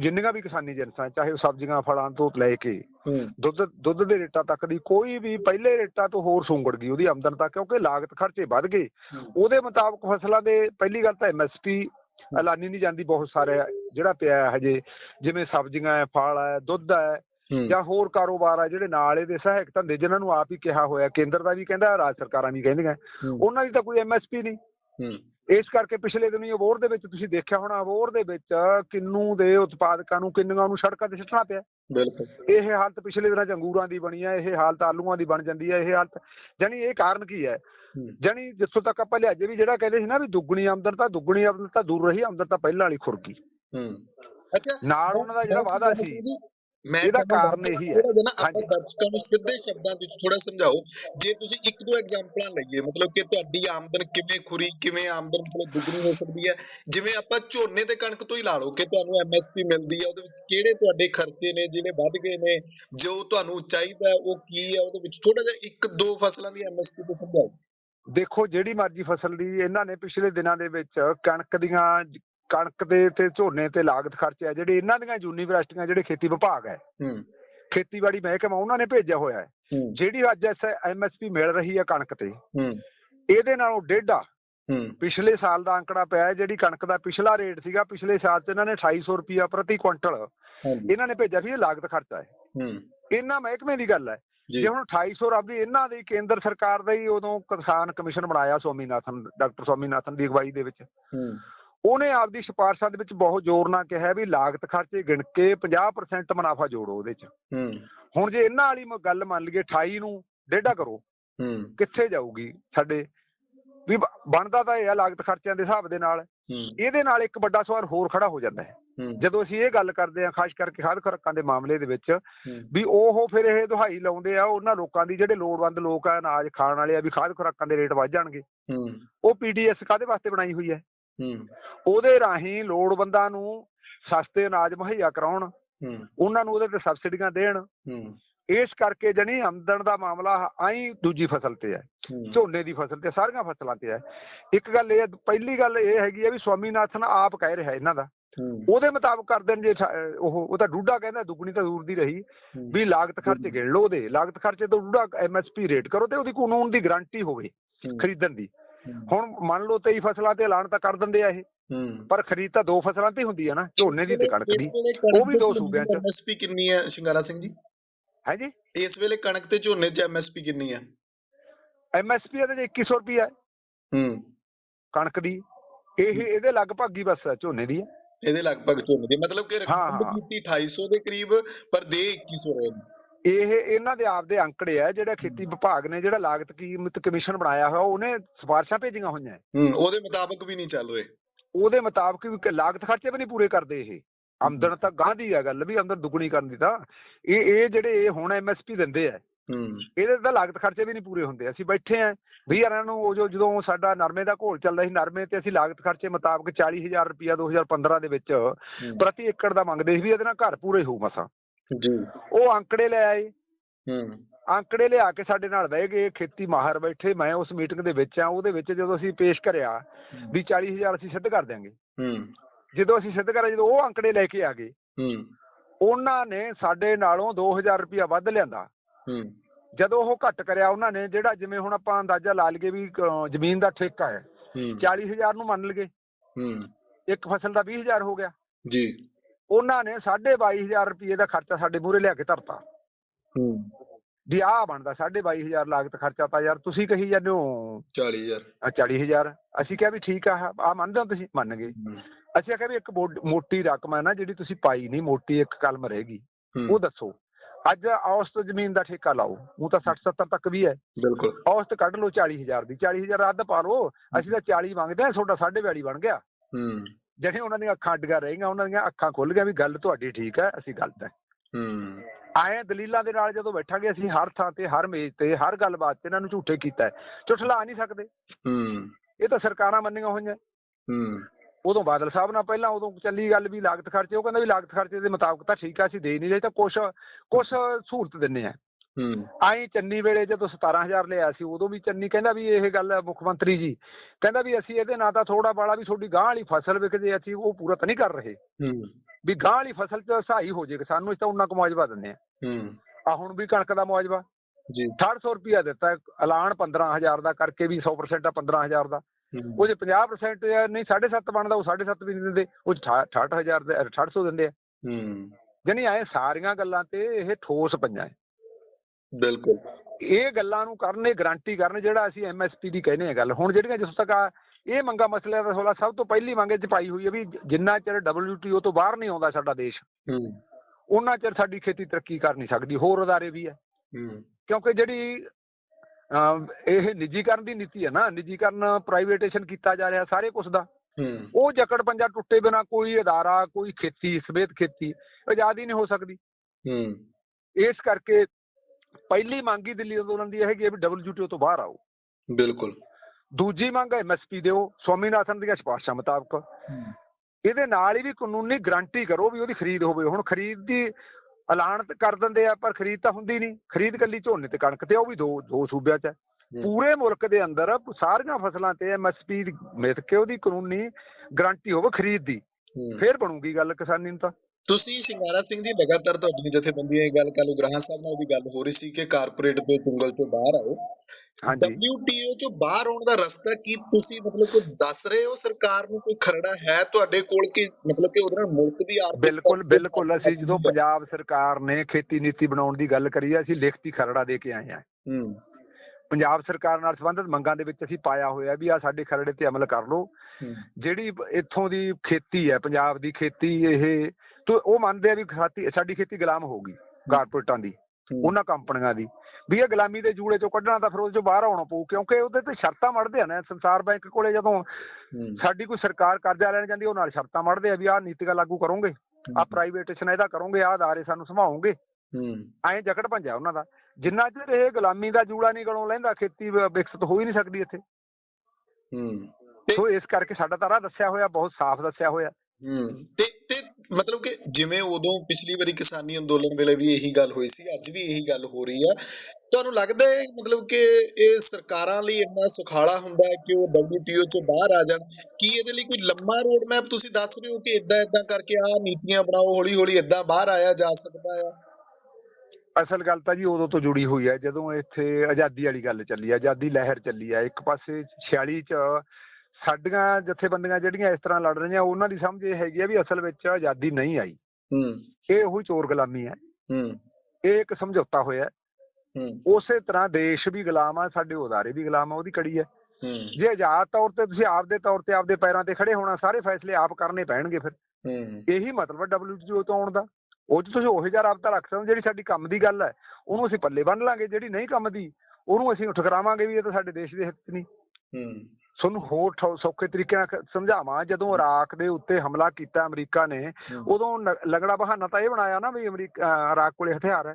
ਜਿੰਨੀਆਂ ਵੀ ਕਿਸਾਨੀ ਜਿਨਸਾਂ ਚਾਹੇ ਉਹ ਸਬਜ਼ੀਆਂ ਫਲਾਂ ਤੋਂ ਲੈ ਕੇ ਦੁੱਧ ਦੁੱਧ ਦੇ ਰੇਟਾਂ ਤੱਕ ਦੀ ਕੋਈ ਵੀ ਪਹਿਲੇ ਰੇਟਾਂ ਤੋਂ ਹੋਰ ਸੁੰਗੜ ਗਈ ਉਹਦੀ ਆਮਦਨ ਤਾਂ ਕਿਉਂਕਿ ਲਾਗਤ ਖਰਚੇ ਵੱਧ ਗਏ। ਉਹਦੇ ਮੁਤਾਬਕ ਫਸਲਾਂ ਦੇ ਪਹਿਲੀ ਗੱਲ ਤਾਂ ਐਮਐਸਪੀ ਐਲਾਨੀ ਨਹੀਂ ਜਾਂਦੀ ਬਹੁਤ ਸਾਰੇ ਜਿਹੜਾ ਪਿਆ ਹੈ ਹਜੇ ਜਿਵੇਂ ਸਬਜ਼ੀਆਂ ਹੈ ਫਲ ਹੈ ਦੁੱਧ ਹੈ ਜਾਂ ਹੋਰ ਕਾਰੋਬਾਰ ਆ ਜਿਹੜੇ ਨਾਲ ਇਹਦੇ ਸਹਾਇਕ ਧੰਦੇ ਜਿਨ੍ਹਾਂ ਨੂੰ ਆਪ ਹੀ ਕਿਹਾ ਹੋਇਆ ਕੇਂਦਰ ਦਾ ਵੀ ਕਹਿੰਦਾ ਰਾਜ ਸਰਕਾਰਾਂ ਵੀ ਕਹਿੰਦੀਆਂ। ਉਹਨਾਂ ਦੀ ਤਾਂ ਕੋਈ ਐਮਐਸਪੀ ਨਹੀਂ। ਇਸ ਕਰਕੇ ਪਿਛਲੇ ਦਿਨੀ ਅਬੋਰ ਦੇ ਵਿੱਚ ਤੁਸੀਂ ਦੇਖਿਆ ਹੋਣਾ ਅਬੋਰ ਦੇ ਵਿੱਚ ਕਿੰਨੂ ਦੇ ਉਤਪਾਦਕਾਂ ਨੂੰ ਕਿੰਨੂਆਂ ਨੂੰ ਸੜਕਾਂ ਤੇ ਸਿੱਟਣਾ ਪਿਆ। ਬਿਲਕੁਲ। ਇਹ ਹਾਲਤ ਪਿਛਲੇ ਦਿਨਾਂ ਚ ਅੰਗੂਰਾਂ ਦੀ ਬਣੀ ਹੈ ਇਹ ਹਾਲਤ ਆਲੂਆਂ ਦੀ ਬਣ ਜਾਂਦੀ ਹੈ ਇਹ ਹਾਲਤ ਜਾਣੀ ਇਹ ਕਾਰਨ ਕੀ ਹੈ? ਜਾਣੀ ਜਿੱਥੋਂ ਤੱਕ ਆਪਾਂ ਲਿਆਜੇ ਵੀ ਜਿਹੜਾ ਕਹਿੰਦੇ ਸੀ ਨਾ ਵੀ ਦੁੱਗਣੀ ਆਮਦਨ ਤਾਂ ਦੁੱਗਣੀ ਆਮਦਨ ਤਾਂ ਦੂਰ ਰਹੀ ਆਮਦਨ ਤਾਂ ਪਹਿਲਾਂ ਵਾਲੀ ਖੁਰ ਗਈ ਹੂੰ। ਅੱਛਾ। ਨਾਲ ਉਹਨਾਂ ਦਾ ਜਿਹੜਾ ਵਾਅਦਾ ਸੀ ਮੈਂ ਇਹਦਾ ਕਾਰਨ ਇਹੀ ਹੈ। ਹਾਂਜੀ। ਦਰਸ਼ਕਾਂ ਨੂੰ ਸਿੱਧੇ ਸ਼ਬਦਾਂ ਵਿੱਚ ਥੋੜਾ ਸਮਝਾਓ। ਜੇ ਤੁਸੀਂ ਇੱਕ ਦੋ ਐਗਜ਼ਾਮਪਲਾਂ ਲਈਏ ਮਤਲਬ ਕਿ ਤੁਹਾਡੀ ਆਮਦਨ ਕਿਵੇਂ ਖੁਰੀ ਕਿਵੇਂ ਆਮਦਨ ਮਤਲਬ ਦੁੱਗਣੀ ਹੋ ਸਕਦੀ ਹੈ ਜਿਵੇਂ ਆਪਾਂ ਝੋਨੇ ਤੇ ਕਣਕ ਤੋਂ ਹੀ ਲਾ ਲਓ ਕਿ ਤੁਹਾਨੂੰ ਐਮਐਸਪੀ ਮਿਲਦੀ ਹੈ ਉਹਦੇ ਵਿੱਚ ਕਿਹੜੇ ਤੁਹਾਡੇ ਖਰਚੇ ਨੇ ਜਿਹੜੇ ਵੱਧ ਗਏ ਨੇ ਜੋ ਤੁਹਾਨੂੰ ਚਾਹੀਦਾ ਉਹ ਕੀ ਹੈ ਉਹਦੇ ਵਿੱਚ ਥੋੜਾ ਜਿਹਾ ਇੱਕ ਦੋ ਫਸਲਾਂ ਦੀ ਐਮਐਸਪੀ ਤੇ ਸਮਝਾਓ। ਦੇਖੋ ਜਿਹੜੀ ਮਰਜ਼ੀ ਫਸਲ ਦੀ ਇਹਨਾਂ ਨੇ ਪਿਛਲੇ ਦਿਨਾਂ ਦੇ ਵਿੱਚ ਕਣਕ ਦੀਆਂ ਕਣਕ ਦੇ ਤੇ ਝੋਨੇ ਤੇ ਲਾਗਤ ਖਰਚੇ ਆ ਜਿਹੜੇ ਇਹਨਾਂ ਦੀਆਂ ਯੂਨੀਵਰਸਿਟੀਆਂ ਜਿਹੜੇ ਖੇਤੀ ਵਿਭਾਗ ਹੈ। ਹੂੰ। ਖੇਤੀਬਾੜੀ ਮਹਿਕਮਾ ਉਹਨਾਂ ਨੇ ਭੇਜਿਆ ਹੋਇਆ ਹੈ। ਜਿਹੜੀ ਅੱਜ ਐਮਐਸਪੀ ਮਿਲ ਰਹੀ ਹੈ ਕਣਕ ਤੇ ਹੂੰ। ਇਹਦੇ ਨਾਲੋਂ ਡੇਢਾ ਹੂੰ। ਪਿਛਲੇ ਸਾਲ ਦਾ ਅੰਕੜਾ ਪਿਆ ਹੈ, ਜਿਹੜੀ ਕਣਕ ਦਾ ਪਿਛਲਾ ਰੇਟ ਸੀਗਾ ਪਿਛਲੇ ਸਾਲ 'ਚ ਇਹਨਾਂ ਨੇ 2800 ਰੁਪਿਆ ਪ੍ਰਤੀ ਕੁਇੰਟਲ ਇਹਨਾਂ ਨੇ ਭੇਜਿਆ ਸੀ ਇਹ ਲਾਗਤ ਖਰਚਾ ਹੈ। ਹੂੰ। ਇਹਨਾਂ ਮਹਿਕਮੇ ਦੀ ਗੱਲ ਹੈ ਜੀ। ਹੁਣ 2800 ਰੱਬੀ ਇਹਨਾਂ ਦੀ ਕੇਂਦਰ ਸਰਕਾਰ ਦਾ ਹੀ ਉਦੋਂ ਕਿਸਾਨ ਕਮਿਸ਼ਨ ਬਣਾਇਆ ਸਵਾਮੀਨਾਥਨ ਡਾਕਟਰ ਸਵਾਮੀਨਾਥਨ ਦੀ ਅਗਵਾਈ ਦੇ ਵਿੱਚ। ਹੂੰ। ਉਹਨੇ ਆਪਦੀ ਸਿਫਾਰਸ਼ਾਂ ਦੇ ਵਿੱਚ ਬਹੁਤ ਜ਼ੋਰ ਨਾਲ ਕਿਹਾ ਵੀ ਲਾਗਤ ਖਰਚੇ ਗਿਣ ਕੇ 50% ਮੁਨਾਫਾ ਜੋੜੋ ਉਹਦੇ 'ਚ। ਹੂੰ। ਹੁਣ ਜੇ ਇਹਨਾਂ ਵਾਲੀ ਗੱਲ ਮੰਨ ਲਈਏ 28 ਨੂੰ ਡੇਢਾ ਕਰੋ। ਹੂੰ। ਕਿੱਥੇ ਜਾਊਗੀ ਸਾਡੇ ਵੀ ਬਣਦਾ ਤਾਂ ਇਹ ਆ ਲਾਗਤ ਖਰਚਿਆਂ ਦੇ ਹਿਸਾਬ ਦੇ ਨਾਲ। ਇਹਦੇ ਨਾਲ ਇੱਕ ਵੱਡਾ ਸਵਾਲ ਹੋਰ ਖੜਾ ਹੋ ਜਾਂਦਾ ਹੈ। ਜਦੋਂ ਅਸੀਂ ਇਹ ਗੱਲ ਕਰਦੇ ਹਾਂ ਖਾਸ ਕਰਕੇ ਖਾਦ ਖੁਰਾਕਾਂ ਦੇ ਮਾਮਲੇ ਦੇ ਵਿੱਚ ਵੀ ਉਹ ਫਿਰ ਇਹ ਦੁਹਾਈ ਲਾਉਂਦੇ ਆ ਉਹਨਾਂ ਲੋਕਾਂ ਦੀ ਜਿਹੜੇ ਲੋੜਵੰਦ ਲੋਕ ਆ ਅਨਾਜ ਖਾਣ ਵਾਲੇ ਆ ਵੀ ਖਾਦ ਖੁਰਾਕਾਂ ਦੇ ਰੇਟ ਵੱਧ ਜਾਣਗੇ। ਉਹ ਪੀਡੀਐਸ ਕਾਦੇ ਵਾਸਤੇ ਬਣਾਈ ਹੋਈ ਹੈ? ਉਹਦੇ ਰਾਹੀਂ ਲੋੜਵੰਦਾਂ ਨੂੰ ਸਸਤੇ ਅਨਾਜ ਮੁਹੱਈਆ ਕਰਾਉਣ ਉਹਨਾਂ ਨੂੰ ਉਹਦੇ ਤੇ ਸਬਸਿਡੀਆਂ ਦੇਣ। ਇਸ ਕਰਕੇ ਜਣੀ ਆਮਦਨ ਦਾ ਮਾਮਲਾ ਆਈ ਦੂਜੀ ਫਸਲ ਤੇ ਹੈ ਝੋਨੇ ਦੀ ਫਸਲ ਤੇ ਸਾਰੀਆਂ ਫਸਲਾਂ ਤੇ ਹੈ। ਇੱਕ ਗੱਲ ਇਹ ਪਹਿਲੀ ਗੱਲ ਇਹ ਹੈਗੀ ਹੈ ਵੀ ਸਵਾਮੀਨਾਥਨ ਆਪ ਕਹਿ ਰਿਹਾ ਇਹਨਾਂ ਦਾ। ਉਹਦੇ ਮੁਤਾਬਕ ਕਰ ਦੇਣ ਜੇ ਉਹ ਉਹ ਤਾਂ ਡੂਡਾ ਕਹਿੰਦਾ ਦੁੱਗਣੀ ਤਾਂ ਦੂਰ ਦੀ ਰਹੀ। ਵੀ ਲਾਗਤ ਖਰਚ ਗਿਣ ਲਓ ਉਹਦੇ ਲਾਗਤ ਖਰਚੇ ਤੋਂ ਡੂਡਾ ਐਮਐਸਪੀ ਰੇਟ ਕਰੋ ਤੇ ਉਹਦੀ ਕਾਨੂੰਨ ਦੀ ਗਾਰੰਟੀ ਹੋਵੇ ਖਰੀਦਣ ਦੀ। ਹੁਣ ਮੰਨ ਲਓ 23 ਫਸਲਾਂ ਤੇ ਐਲਾਨ ਤਾਂ ਕਰ ਦਿੰਦੇ ਆ ਇਹ। ਪਰ ਖਰੀਦ ਤਾਂ ਦੋ ਫਸਲਾਂ ਤੇ ਹੁੰਦੀ ਹੈ ਨਾ ਝੋਨੇ ਦੀ ਤੇ ਕਣਕ ਦੀ। ਉਹ ਵੀ ਦੋ ਸੂਬਿਆਂ 'ਚ। ਐਮਐਸਪੀ ਕਿੰਨੀ ਹੈ ਸ਼ਿੰਗਾਰਾ ਸਿੰਘ ਜੀ? ਹੈ ਜੀ ਇਸ ਵੇਲੇ ਕਣਕ ਤੇ ਝੋਨੇ 'ਚ ਐਮਐਸਪੀ ਕਿੰਨੀ ਹੈ ਐਮਐਸਪੀ ਇਹਦੇ 'ਚ 2100 ਰੁਪਏ ਹੈ। ਹੂੰ। ਕਣਕ ਦੀ। ਇਹ ਇਹਦੇ ਲਗਭਗ ਹੀ ਬਸ ਝੋਨੇ ਦੀ ਹੈ। ਇਹਦੇ ਲਗਭਗ ਝੋਨੇ ਦੀ। ਮਤਲਬ ਕਿ ਰਕਮ ਹਾਂ। ਕੀਤੀ 250 ਦੇ ਕਰੀਬ ਪਰ ਦੇ 2100 ਰਹੇ ਨੇ ਇਹ ਇਹਨਾਂ ਦੇ ਆਪਦੇ ਅੰਕੜੇ ਆ ਜਿਹੜਾ ਖੇਤੀ ਵਿਭਾਗ ਨੇ ਜਿਹੜਾ ਲਾਗਤ ਕੀਮਤ ਕਮਿਸ਼ਨ ਬਣਾਇਆ ਹੋਇਆ ਉਹਨੇ ਸਿਫਾਰਸ਼ਾਂ ਭੇਜੀਆਂ ਹੋਈਆਂ। ਹੈ। ਉਹਦੇ ਮੁਤਾਬਕ ਵੀ ਨਹੀਂ ਚੱਲ ਰਹੇ। ਉਹਦੇ ਮੁਤਾਬਕ ਵੀ ਲਾਗਤ ਖਰਚੇ ਵੀ ਨਹੀਂ ਪੂਰੇ ਕਰਦੇ ਇਹ। ਆਮਦਨ ਤਾਂ ਦੀ ਆ ਗੱਲ ਵੀ ਆਮਦਨ ਦੁੱਗਣੀ ਕਰਨ ਦੀ ਤਾਂ। ਇਹ ਇਹ ਜਿਹੜੇ ਇਹ ਹੁਣ ਐਮਐਸਪੀ ਦਿੰਦੇ ਆ ਹੂੰ। ਇਹਦੇ ਤਾਂ ਲਾਗਤ ਖਰਚੇ ਵੀ ਨਹੀਂ ਪੂਰੇ ਹੁੰਦੇ। ਅਸੀਂ ਬੈਠੇ ਆ ਵੀ ਇਹਨਾਂ ਨੂੰ ਉਹ ਜੋ ਜਦੋਂ ਸਾਡਾ ਨਰਮੇ ਦਾ ਘੋਲ ਚੱਲਦਾ ਸੀ ਨਰਮੇ ਤੇ ਅਸੀਂ ਲਾਗਤ ਖਰਚੇ ਮੁਤਾਬਕ 40000 ਰੁਪਇਆ 2015 ਦੇ ਵਿੱਚ ਹੂੰ, ਪ੍ਰਤੀ ਏਕੜ ਦਾ ਮੰਗਦੇ ਸੀ ਵੀ ਇਹਦੇ ਨਾਲ ਘਰ ਪੂਰੇ ਹੋਊ ਮਸਾਂ। ਜੀ। ਉਹ ਅੰਕੜੇ ਲੈ ਆਏ। ਹੂੰ। ਅੰਕੜੇ ਲਿਆ ਕੇ ਸਾਡੇ ਨਾਲ ਬਹਿ ਗਏ ਖੇਤੀ ਮਾਹਰ ਬੈਠੇ ਮੈਂ ਉਸ ਮੀਟਿੰਗ ਦੇ ਵਿੱਚ ਆ ਉਹਦੇ ਵਿੱਚ ਜਦੋਂ ਅਸੀਂ ਪੇਸ਼ ਕਰਿਆ ਵੀ 40000 ਅਸੀਂ ਸਿੱਧ ਕਰ ਦਿਆਂਗੇ। ਹੂੰ। ਜਦੋਂ ਅਸੀਂ ਸਿੱਧ ਕਰਿਆ ਜਦੋਂ ਉਹ ਅੰਕੜੇ ਲੈ ਕੇ ਆ ਗਏ ਹੂੰ। ਉਹਨਾਂ ਨੇ ਸਾਡੇ ਨਾਲੋਂ 2000 ਰੁਪਇਆ ਵੱਧ ਲਿਆਂਦਾ। ਹੂੰ। ਜਦੋਂ ਉਹ ਘੱਟ ਕਰਿਆ ਉਹਨਾਂ ਨੇ ਜਿਹੜਾ ਜਿਵੇਂ ਹੁਣ ਆਪਾਂ ਅੰਦਾਜ਼ਾ ਲਾ ਲਈਏ ਵੀ ਜ਼ਮੀਨ ਦਾ ਠੇਕਾ ਹੈ ਹੂੰ। 40000 ਨੂੰ ਮੰਨ ਲਈਏ। ਹੂੰ। ਇੱਕ ਫਸਲ ਦਾ 20000 ਹੋ ਗਿਆ। ਜੀ। ਉਹਨਾਂ ਨੇ 22500 ਰੁਪਏ ਦਾ ਖਰਚਾ ਸਾਡੇ ਮੂਹਰੇ ਲਿਆ ਕੇ ਧਰਤਾ। ਹੂੰ। ਵੀ ਆਹ ਬਣਦਾ 22500 ਲਾਗਤ ਖਰਚਾ ਤਾਂ ਯਾਰ ਤੁਸੀਂ ਕਹੀ ਜਾਂਦੇ ਹੋ। 40000 ਅਹ 40000 ਅਸੀਂ ਕਿਹਾ ਵੀ ਠੀਕ ਆ ਆ ਮੰਨਦੇ ਹੋ ਤੁਸੀਂ? ਮੰਨ ਗਏ। ਅਸੀਂ ਆਖਿਆ ਵੀ ਇੱਕ ਮੋਟੀ ਰਕਮ ਹੈ ਨਾ ਜਿਹੜੀ ਤੁਸੀਂ ਪਾਈ ਨਹੀਂ ਮੋਟੀ ਇੱਕ ਕਲਮ ਰਹੇਗੀ ਉਹ ਦੱਸੋ। ਅੱਜ ਔਸਤ ਜ਼ਮੀਨ ਦਾ ਠੇਕਾ ਲਾਓ। ਉਹ ਤਾਂ 60 70 ਤੱਕ ਵੀ ਹੈ। ਬਿਲਕੁਲ। ਔਸਤ ਕੱਢ ਲਓ 40000 ਦੀ। 40000 ਅੱਧ ਪਾ ਲਓ। ਅਸੀਂ ਤਾਂ 40 ਮੰਗਦੇ ਆ ਤੁਹਾਡਾ 42.5 ਬਣ ਗਿਆ। ਹੂੰ। ਜਿਹੜੇ ਉਹਨਾਂ ਦੀਆਂ ਅੱਖਾਂ ਅੱਡਗਾ ਰਹੀਆਂ ਉਹਨਾਂ ਦੀਆਂ ਅੱਖਾਂ ਖੁੱਲ ਗਿਆ ਵੀ ਗੱਲ ਤੁਹਾਡੀ ਠੀਕ ਹੈ ਅਸੀਂ ਗਲਤ ਹੈ। ਹੂੰ। ਆਏ ਦਲੀਲਾਂ ਦੇ ਨਾਲ ਜਦੋਂ ਬੈਠਾਂਗੇ ਅਸੀਂ ਹਰ ਥਾਂ ਤੇ ਹਰ ਮੇਜ਼ ਤੇ ਹਰ ਗੱਲਬਾਤ 'ਚ ਇਹਨਾਂ ਨੂੰ ਝੂਠੇ ਕੀਤਾ ਝੁਠਲਾ ਨਹੀਂ ਸਕਦੇ। ਹੂੰ। ਇਹ ਤਾਂ ਸਰਕਾਰਾਂ ਮੰਨੀਆਂ ਹੋਈਆਂ। ਹੂੰ। ਉਦੋਂ ਬਾਦਲ ਸਾਹਿਬ ਨਾਲ ਪਹਿਲਾਂ ਉਦੋਂ ਚੱਲੀ ਗੱਲ ਵੀ ਲਾਗਤ ਖਰਚੇ ਉਹ ਕਹਿੰਦਾ ਵੀ ਲਾਗਤ ਖਰਚੇ ਦੇ ਮੁਤਾਬਕ ਤਾਂ ਠੀਕ ਆ ਅਸੀਂ ਦੇ ਨਹੀਂ ਰਹੇ ਤਾਂ ਕੁਛ ਕੁਛ ਸਹੂਲਤ ਦਿੰਨੇ ਆ ਹੂੰ। ਆਈ ਚੰਨੀ ਵੇਲੇ ਜਦੋਂ 17000 ਲਿਆ ਸੀ ਉਦੋਂ ਵੀ ਚੰਨੀ ਕਹਿੰਦਾ ਵੀ ਇਹ ਗੱਲ ਹੈ ਮੁੱਖ ਮੰਤਰੀ ਜੀ ਕਹਿੰਦਾ ਵੀ ਅਸੀਂ ਇਹਦੇ ਨਾਂ ਤਾਂ ਥੋੜਾ ਬਾਲਾ ਵੀ ਤੁਹਾਡੀ ਗਾਂ ਵਾਲੀ ਫਸਲ ਵਿਕਦੇ ਅਸੀਂ ਉਹ ਪੂਰਾ ਤਾਂ ਨਹੀਂ ਕਰ ਰਹੇ। ਹੂੰ। ਵੀ ਗਾਂ ਵਾਲੀ ਫਸਲ 'ਚ ਸਹਾਈ ਹੋ ਜਾਏਗਾ ਸਾਨੂੰ ਇਸ ਤਾਂ ਉਹਨਾਂ ਕੁ ਮੁਆਵਜ਼ਾ ਦਿੰਦੇ ਆ ਹੂੰ। ਆ ਹੁਣ ਵੀ ਕਣਕ ਦਾ ਮੁਆਵਜ਼ਾ। ਜੀ। 6800 ਰੁਪਿਆ ਦਿੱਤਾ ਐਲਾਨ 15000 ਦਾ ਕਰਕੇ ਵੀ 100% ਆ 15000 ਦਾ। ਉਹ ਜੇ 50% ਆ, ਨਹੀਂ 7.5 ਬਣਦਾ ਉਹ 7.5 ਵੀ ਨਹੀਂ ਦਿੰਦੇ। ਉਹ 'ਚ 68000 ਦੇ 6800 ਦਿੰਦੇ ਆ। ਹੂੰ। ਜਾਣੀ ਐ ਸਾਰੀਆਂ ਗੱਲਾਂ ਤੇ ਇਹ ਠੋਸ ਹੈ ਬਿਲਕੁਲ। ਇਹ ਗੱਲਾਂ ਨੂੰ ਕਰਨ ਗਾਰੰਟੀ ਕਰਨ ਜਿਹੜਾ ਅਸੀਂ ਐਮਐਸਪੀ ਦੀ ਕਹਿੰਦੇ ਆ ਗੱਲ। ਹੁਣ ਜਿਹੜੀਆਂ ਜਿਸ ਤੱਕ ਆ ਇਹ ਮੰਗਾ ਮਸਲੇ ਦਾ ਰੌਲਾ ਸਭ ਤੋਂ ਪਹਿਲੀ ਮੰਗ 'ਚ ਪਾਈ ਹੋਈ ਹੈ ਵੀ ਜਿੰਨਾ ਚਿਰ WTO ਤੋਂ ਬਾਹਰ ਨਹੀਂ ਆਉਂਦਾ ਸਾਡਾ ਦੇਸ਼ ਹੂੰ। ਉਹਨਾਂ ਚਿਰ ਸਾਡੀ ਖੇਤੀ ਤਰੱਕੀ ਕਰ ਨਹੀਂ ਸਕਦੀ। ਹੋਰ ਅਦਾਰੇ ਵੀ ਹੈ ਹੂੰ। ਕਿਉਂਕਿ ਜਿਹੜੀ ਇਹ ਨਿੱਜੀਕਰਨ ਦੀ ਨੀਤੀ ਹੈ ਨਾ ਨਿੱਜੀਕਰਨ ਪ੍ਰਾਈਵੇਟੇਸ਼ਨ ਕੀਤਾ ਜਾ ਰਿਹਾ ਸਾਰੇ ਕੁਝ ਦਾ। ਹੂੰ। ਉਹ ਜਕੜ ਪੰਜਾ ਟੁੱਟੇ ਬਿਨਾ ਕੋਈ ਅਦਾਰਾ ਕੋਈ ਖੇਤੀ ਸਮੇਤ ਖੇਤੀ ਆਜ਼ਾਦੀ ਨਹੀਂ ਹੋ ਸਕਦੀ। ਹੂੰ। ਇਸ ਕਰਕੇ ਪਹਿਲੀ ਮੰਗ ਹੀ ਦਿੱਲੀ ਅੰਦੋਲਨ ਦੀ ਇਹ ਹੈਗੀ ਹੈ ਵੀ WTO ਤੋਂ ਬਾਹਰ ਆਓ। ਬਿਲਕੁਲ। ਦੂਜੀ ਮੰਗ ਐਮਐਸਪੀ ਦਿਓ ਸਵਾਮੀਨਾਥਨ ਦੀਆਂ ਸਿਫਾਰਸ਼ਾਂ ਮੁਤਾਬਕ। ਇਹਦੇ ਨਾਲ ਹੀ ਵੀ ਕਾਨੂੰਨੀ ਗਾਰੰਟੀ ਕਰੋ ਵੀ ਉਹਦੀ ਖਰੀਦ ਹੋਵੇ। ਹੁਣ ਖਰੀਦ ਦੀ ਐਲਾਨ ਤਾਂ ਕਰ ਦਿੰਦੇ ਆ ਪਰ ਖਰੀਦ ਤਾਂ ਹੁੰਦੀ ਨਹੀਂ ਖਰੀਦ ਕੱਲੀ ਝੋਨੇ ਤੇ ਕਣਕ ਤੇ ਉਹ ਵੀ ਦੋ ਦੋ ਸੂਬਿਆਂ 'ਚ ਹੈ। ਪੂਰੇ ਮੁਲਕ ਦੇ ਅੰਦਰ ਸਾਰੀਆਂ ਫਸਲਾਂ ਤੇ ਐਮਐਸਪੀ ਮਿਲ ਕੇ ਉਹਦੀ ਕਾਨੂੰਨੀ ਗਾਰੰਟੀ ਹੋਵੇ ਖਰੀਦ ਦੀ। ਫੇਰ ਬਣੂਗੀ ਗੱਲ ਕਿਸਾਨੀ ਨੂੰ ਤਾਂ ਤੁਸੀਂ ਸ਼ਿੰਗਾਰਾ ਸਿੰਘ ਜੀ ਲਗਾਤਾਰ ਤੁਹਾਡੀਆਂ ਜਥੇਬੰਦੀਆਂ ਇਹ ਗੱਲ ਕੱਲ ਉਗਰਾਹਾਂ ਸਾਹਿਬ ਨਾਲ ਵੀ ਗੱਲ ਹੋ ਰਹੀ ਸੀ ਕਿ ਕਾਰਪੋਰੇਟ ਦੇ ਚੁੰਗਲ ਤੋਂ ਬਾਹਰ ਆਓ। ਹਾਂਜੀ। WTO ਚੋਂ ਬਾਹਰ ਆਉਣ ਦਾ ਰਸਤਾ ਕੀ ਤੁਸੀਂ ਮਤਲਬ ਕੋਈ ਦੱਸ ਰਹੇ ਹੋ ਸਰਕਾਰ ਨੂੰ ਕੋਈ ਖਰੜਾ ਹੈ ਤੁਹਾਡੇ ਕੋਲ ਕਿ ਮਤਲਬ ਕਿ ਉਹਦੇ ਨਾਲ ਮੁਲਕ ਦੀ ਆਰਥਿਕ ਬਿਲਕੁਲ ਬਿਲਕੁਲ। ਅਸੀਂ ਜਦੋਂ ਪੰਜਾਬ ਸਰਕਾਰ ਨੇ ਖੇਤੀ ਨੀਤੀ ਬਣਾਉਣ ਦੀ ਗੱਲ ਕਰੀ ਅਸੀਂ ਲਿਖਤੀ ਖਰੜਾ ਦੇ ਕੇ ਆਏ ਹਾਂ ਹੂੰ। ਪੰਜਾਬ ਸਰਕਾਰ ਨਾਲ ਸੰਬੰਧਿਤ ਮੰਗਾਂ ਦੇ ਵਿੱਚ ਅਸੀਂ ਪਾਇਆ ਹੋਇਆ ਵੀ ਆ ਸਾਡੇ ਖਰੜੇ ਤੇ ਅਮਲ ਕਰ ਲਓ। ਜਿਹੜੀ ਇੱਥੋਂ ਦੀ ਖੇਤੀ ਹੈ ਪੰਜਾਬ ਦੀ ਖੇਤੀ ਇਹ ਤੋਂ ਉਹ ਮੰਨਦੇ ਆ ਵੀ ਖਾਤੀ ਸਾਡੀ ਖੇਤੀ ਗੁਲਾਮ ਹੋਊਗੀ ਕਾਰਪੋਰੇਟਾਂ ਦੀ ਉਹਨਾਂ ਕੰਪਨੀਆਂ ਦੀ। ਵੀ ਇਹ ਗੁਲਾਮੀ ਦੇ ਜੂੜੇ ਚੋਂ ਕੱਢਣਾ ਤਾਂ ਫਿਰ ਚੋਂ ਬਾਹਰ ਆਉਣਾ ਪਊ ਕਿਉਂਕਿ ਉਹਦੇ ਤੇ ਸ਼ਰਤਾਂ ਮੜਦੇ ਆ ਨਾ ਸੰਸਾਰ ਬੈਂਕ ਕੋਲੇ ਜਦੋਂ ਸਾਡੀ ਕੋਈ ਸਰਕਾਰ ਕਰਜ਼ਾ ਲੈਣ ਜਾਂਦੀ ਉਹ ਨਾਲ ਸ਼ਰਤਾਂ ਮੜਦੇ ਆ ਵੀ ਆਹ ਨੀਤੀਆਂ ਲਾਗੂ ਕਰੋਗੇ ਆ ਪ੍ਰਾਈਵੇਟੇਸ਼ਨ ਇਹਦਾ ਕਰੋਗੇ ਆਹ ਅਦਾਰੇ ਸਾਨੂੰ ਸੰਭਾਓਗੇ ਹੂੰ। ਐਂ ਜਕੜ ਭੰਜਾ ਉਹਨਾਂ ਦਾ। ਜਿੰਨਾ ਚਿਰ ਇਹ ਗੁਲਾਮੀ ਦਾ ਜੂੜਾ ਨਹੀਂ ਗਲੋਂ ਲੈਂਦਾ ਖੇਤੀ ਵਿਕਸਿਤ ਹੋ ਹੀ ਨਹੀਂ ਸਕਦੀ ਇੱਥੇ। ਹੂੰ। ਸੋ ਇਸ ਕਰਕੇ ਸਾਡਾ ਤਾਂ ਰਾਹ ਦੱਸਿਆ ਹੋਇਆ ਬਹੁਤ ਸਾਫ਼ ਦੱਸਿਆ ਹੋਇਆ। ਹੂੰ। ਤੇ ਤੇ ਮਤਲਬ ਕਿ ਜਿਵੇਂ ਉਦੋਂ ਪਿਛਲੀ ਵਾਰੀ ਕਿਸਾਨੀ ਅੰਦੋਲਨ ਵੇਲੇ ਵੀ ਇਹੀ ਗੱਲ ਹੋਈ ਸੀ ਅੱਜ ਵੀ ਇਹੀ ਗੱਲ ਹੋ ਰਹੀ ਆ। ਤੁਹਾਨੂੰ ਲੱਗਦਾ ਹੈ ਮਤਲਬ ਕਿ ਇਹ ਸਰਕਾਰਾਂ ਲਈ ਇੰਨਾ ਸੁਖਾਲਾ ਹੁੰਦਾ ਹੈ ਕਿ ਉਹ WTO ਚੋਂ ਬਾਹਰ ਆ ਜਾਣ? ਕੀ ਇਹਦੇ ਲਈ ਕੋਈ ਲੰਮਾ ਰੋਡ ਮੈਪ ਤੁਸੀਂ ਦੱਸ ਰਹੇ ਹੋ ਕਿ ਇਦਾਂ ਇਦਾਂ ਕਰਕੇ ਆਹ ਨੀਤੀਆਂ ਬਣਾਓ ਹੌਲੀ ਹੌਲੀ ਇਦਾਂ ਬਾਹਰ ਆਇਆ ਜਾ ਸਕਦਾ ਆ? ਅਸਲ ਗੱਲ ਤਾਂ ਜੀ ਉਦੋਂ ਤੋਂ ਜੁੜੀ ਹੋਈ ਹੈ ਜਦੋਂ ਇੱਥੇ ਆਜ਼ਾਦੀ ਵਾਲੀ ਗੱਲ ਚੱਲੀ ਹੈ ਆਜ਼ਾਦੀ ਲਹਿਰ ਚੱਲੀ ਹੈ ਇੱਕ ਪਾਸੇ 46 ਚ ਸਾਡੀਆਂ ਜਥੇਬੰਦੀਆਂ ਜਿਹੜੀਆਂ ਇਸ ਤਰ੍ਹਾਂ ਲੜ ਰਹੀਆਂ ਉਹਨਾਂ ਦੀ ਸਮਝ ਇਹ ਹੈਗੀ ਆ ਵੀ ਅਸਲ ਵਿੱਚ ਆਜ਼ਾਦੀ ਨਹੀਂ ਆਈ। ਹੂੰ। ਇਹ ਉਹੀ ਚੋਰ ਗੁਲਾਮੀ ਹੈ। ਹੂੰ। ਇਹ ਇੱਕ ਸਮਝੌਤਾ ਹੋਇਆ ਹੈ। ਹੂੰ। ਉਸੇ ਤਰ੍ਹਾਂ ਦੇਸ਼ ਵੀ ਗੁਲਾਮ ਆ ਸਾਡੇ ਉਦਾਰੇ ਵੀ ਗੁਲਾਮ ਆ ਉਹਦੀ ਕੜੀ ਹੈ। ਹੂੰ। ਜੇ ਆਜ਼ਾਦ ਤੌਰ ਤੇ ਤੁਸੀਂ ਆਪਦੇ ਤੌਰ ਤੇ ਆਪਦੇ ਪੈਰਾਂ ਤੇ ਖੜੇ ਹੋਣਾ ਸਾਰੇ ਫੈਸਲੇ ਆਪ ਕਰਨੇ ਪੈਣਗੇ ਫਿਰ। ਹੂੰ। ਇਹੀ ਮਤਲਬ ਹੈ WTO ਤੋਂ ਆਉਣ ਦਾ। ਉਹ 'ਚ ਤੁਸੀਂ ਉਹੋ ਜਿਹਾ ਰਾਬਤਾ ਰੱਖ ਸਕਦੇ ਜਿਹੜੀ ਸਾਡੀ ਕੰਮ ਦੀ ਗੱਲ ਹੈ। ਉਹਨੂੰ ਅਸੀਂ ਪੱਲੇ ਬੰਨ ਲਾਂਗੇ ਜਿਹੜੀ ਨਹੀਂ ਕੰਮ ਦੀ ਉਹਨੂੰ ਅਸੀਂ ਠੁਕਰਾਵਾਂਗੇ ਵੀ ਇਹ ਤਾਂ ਸਾਡੇ ਦੇਸ਼ ਦੇ ਹਿੱਤ ਨਹੀਂ। ਹੂੰ। ਤੁਹਾਨੂੰ ਹੋਰ ਸੌਖੇ ਤਰੀਕੇ ਨਾਲ ਸਮਝਾਵਾਂ ਜਦੋਂ ਇਰਾਕ ਦੇ ਉੱਤੇ ਹਮਲਾ ਕੀਤਾ ਅਮਰੀਕਾ ਨੇ। ਉਦੋਂ ਲੰਗੜਾ ਬਹਾਨਾ ਤਾਂ ਇਹ ਬਣਾਇਆ ਨਾ ਵੀ ਅਮਰੀਕਾ ਇਰਾਕ ਕੋਲੇ ਹਥਿਆਰ ਹੈ।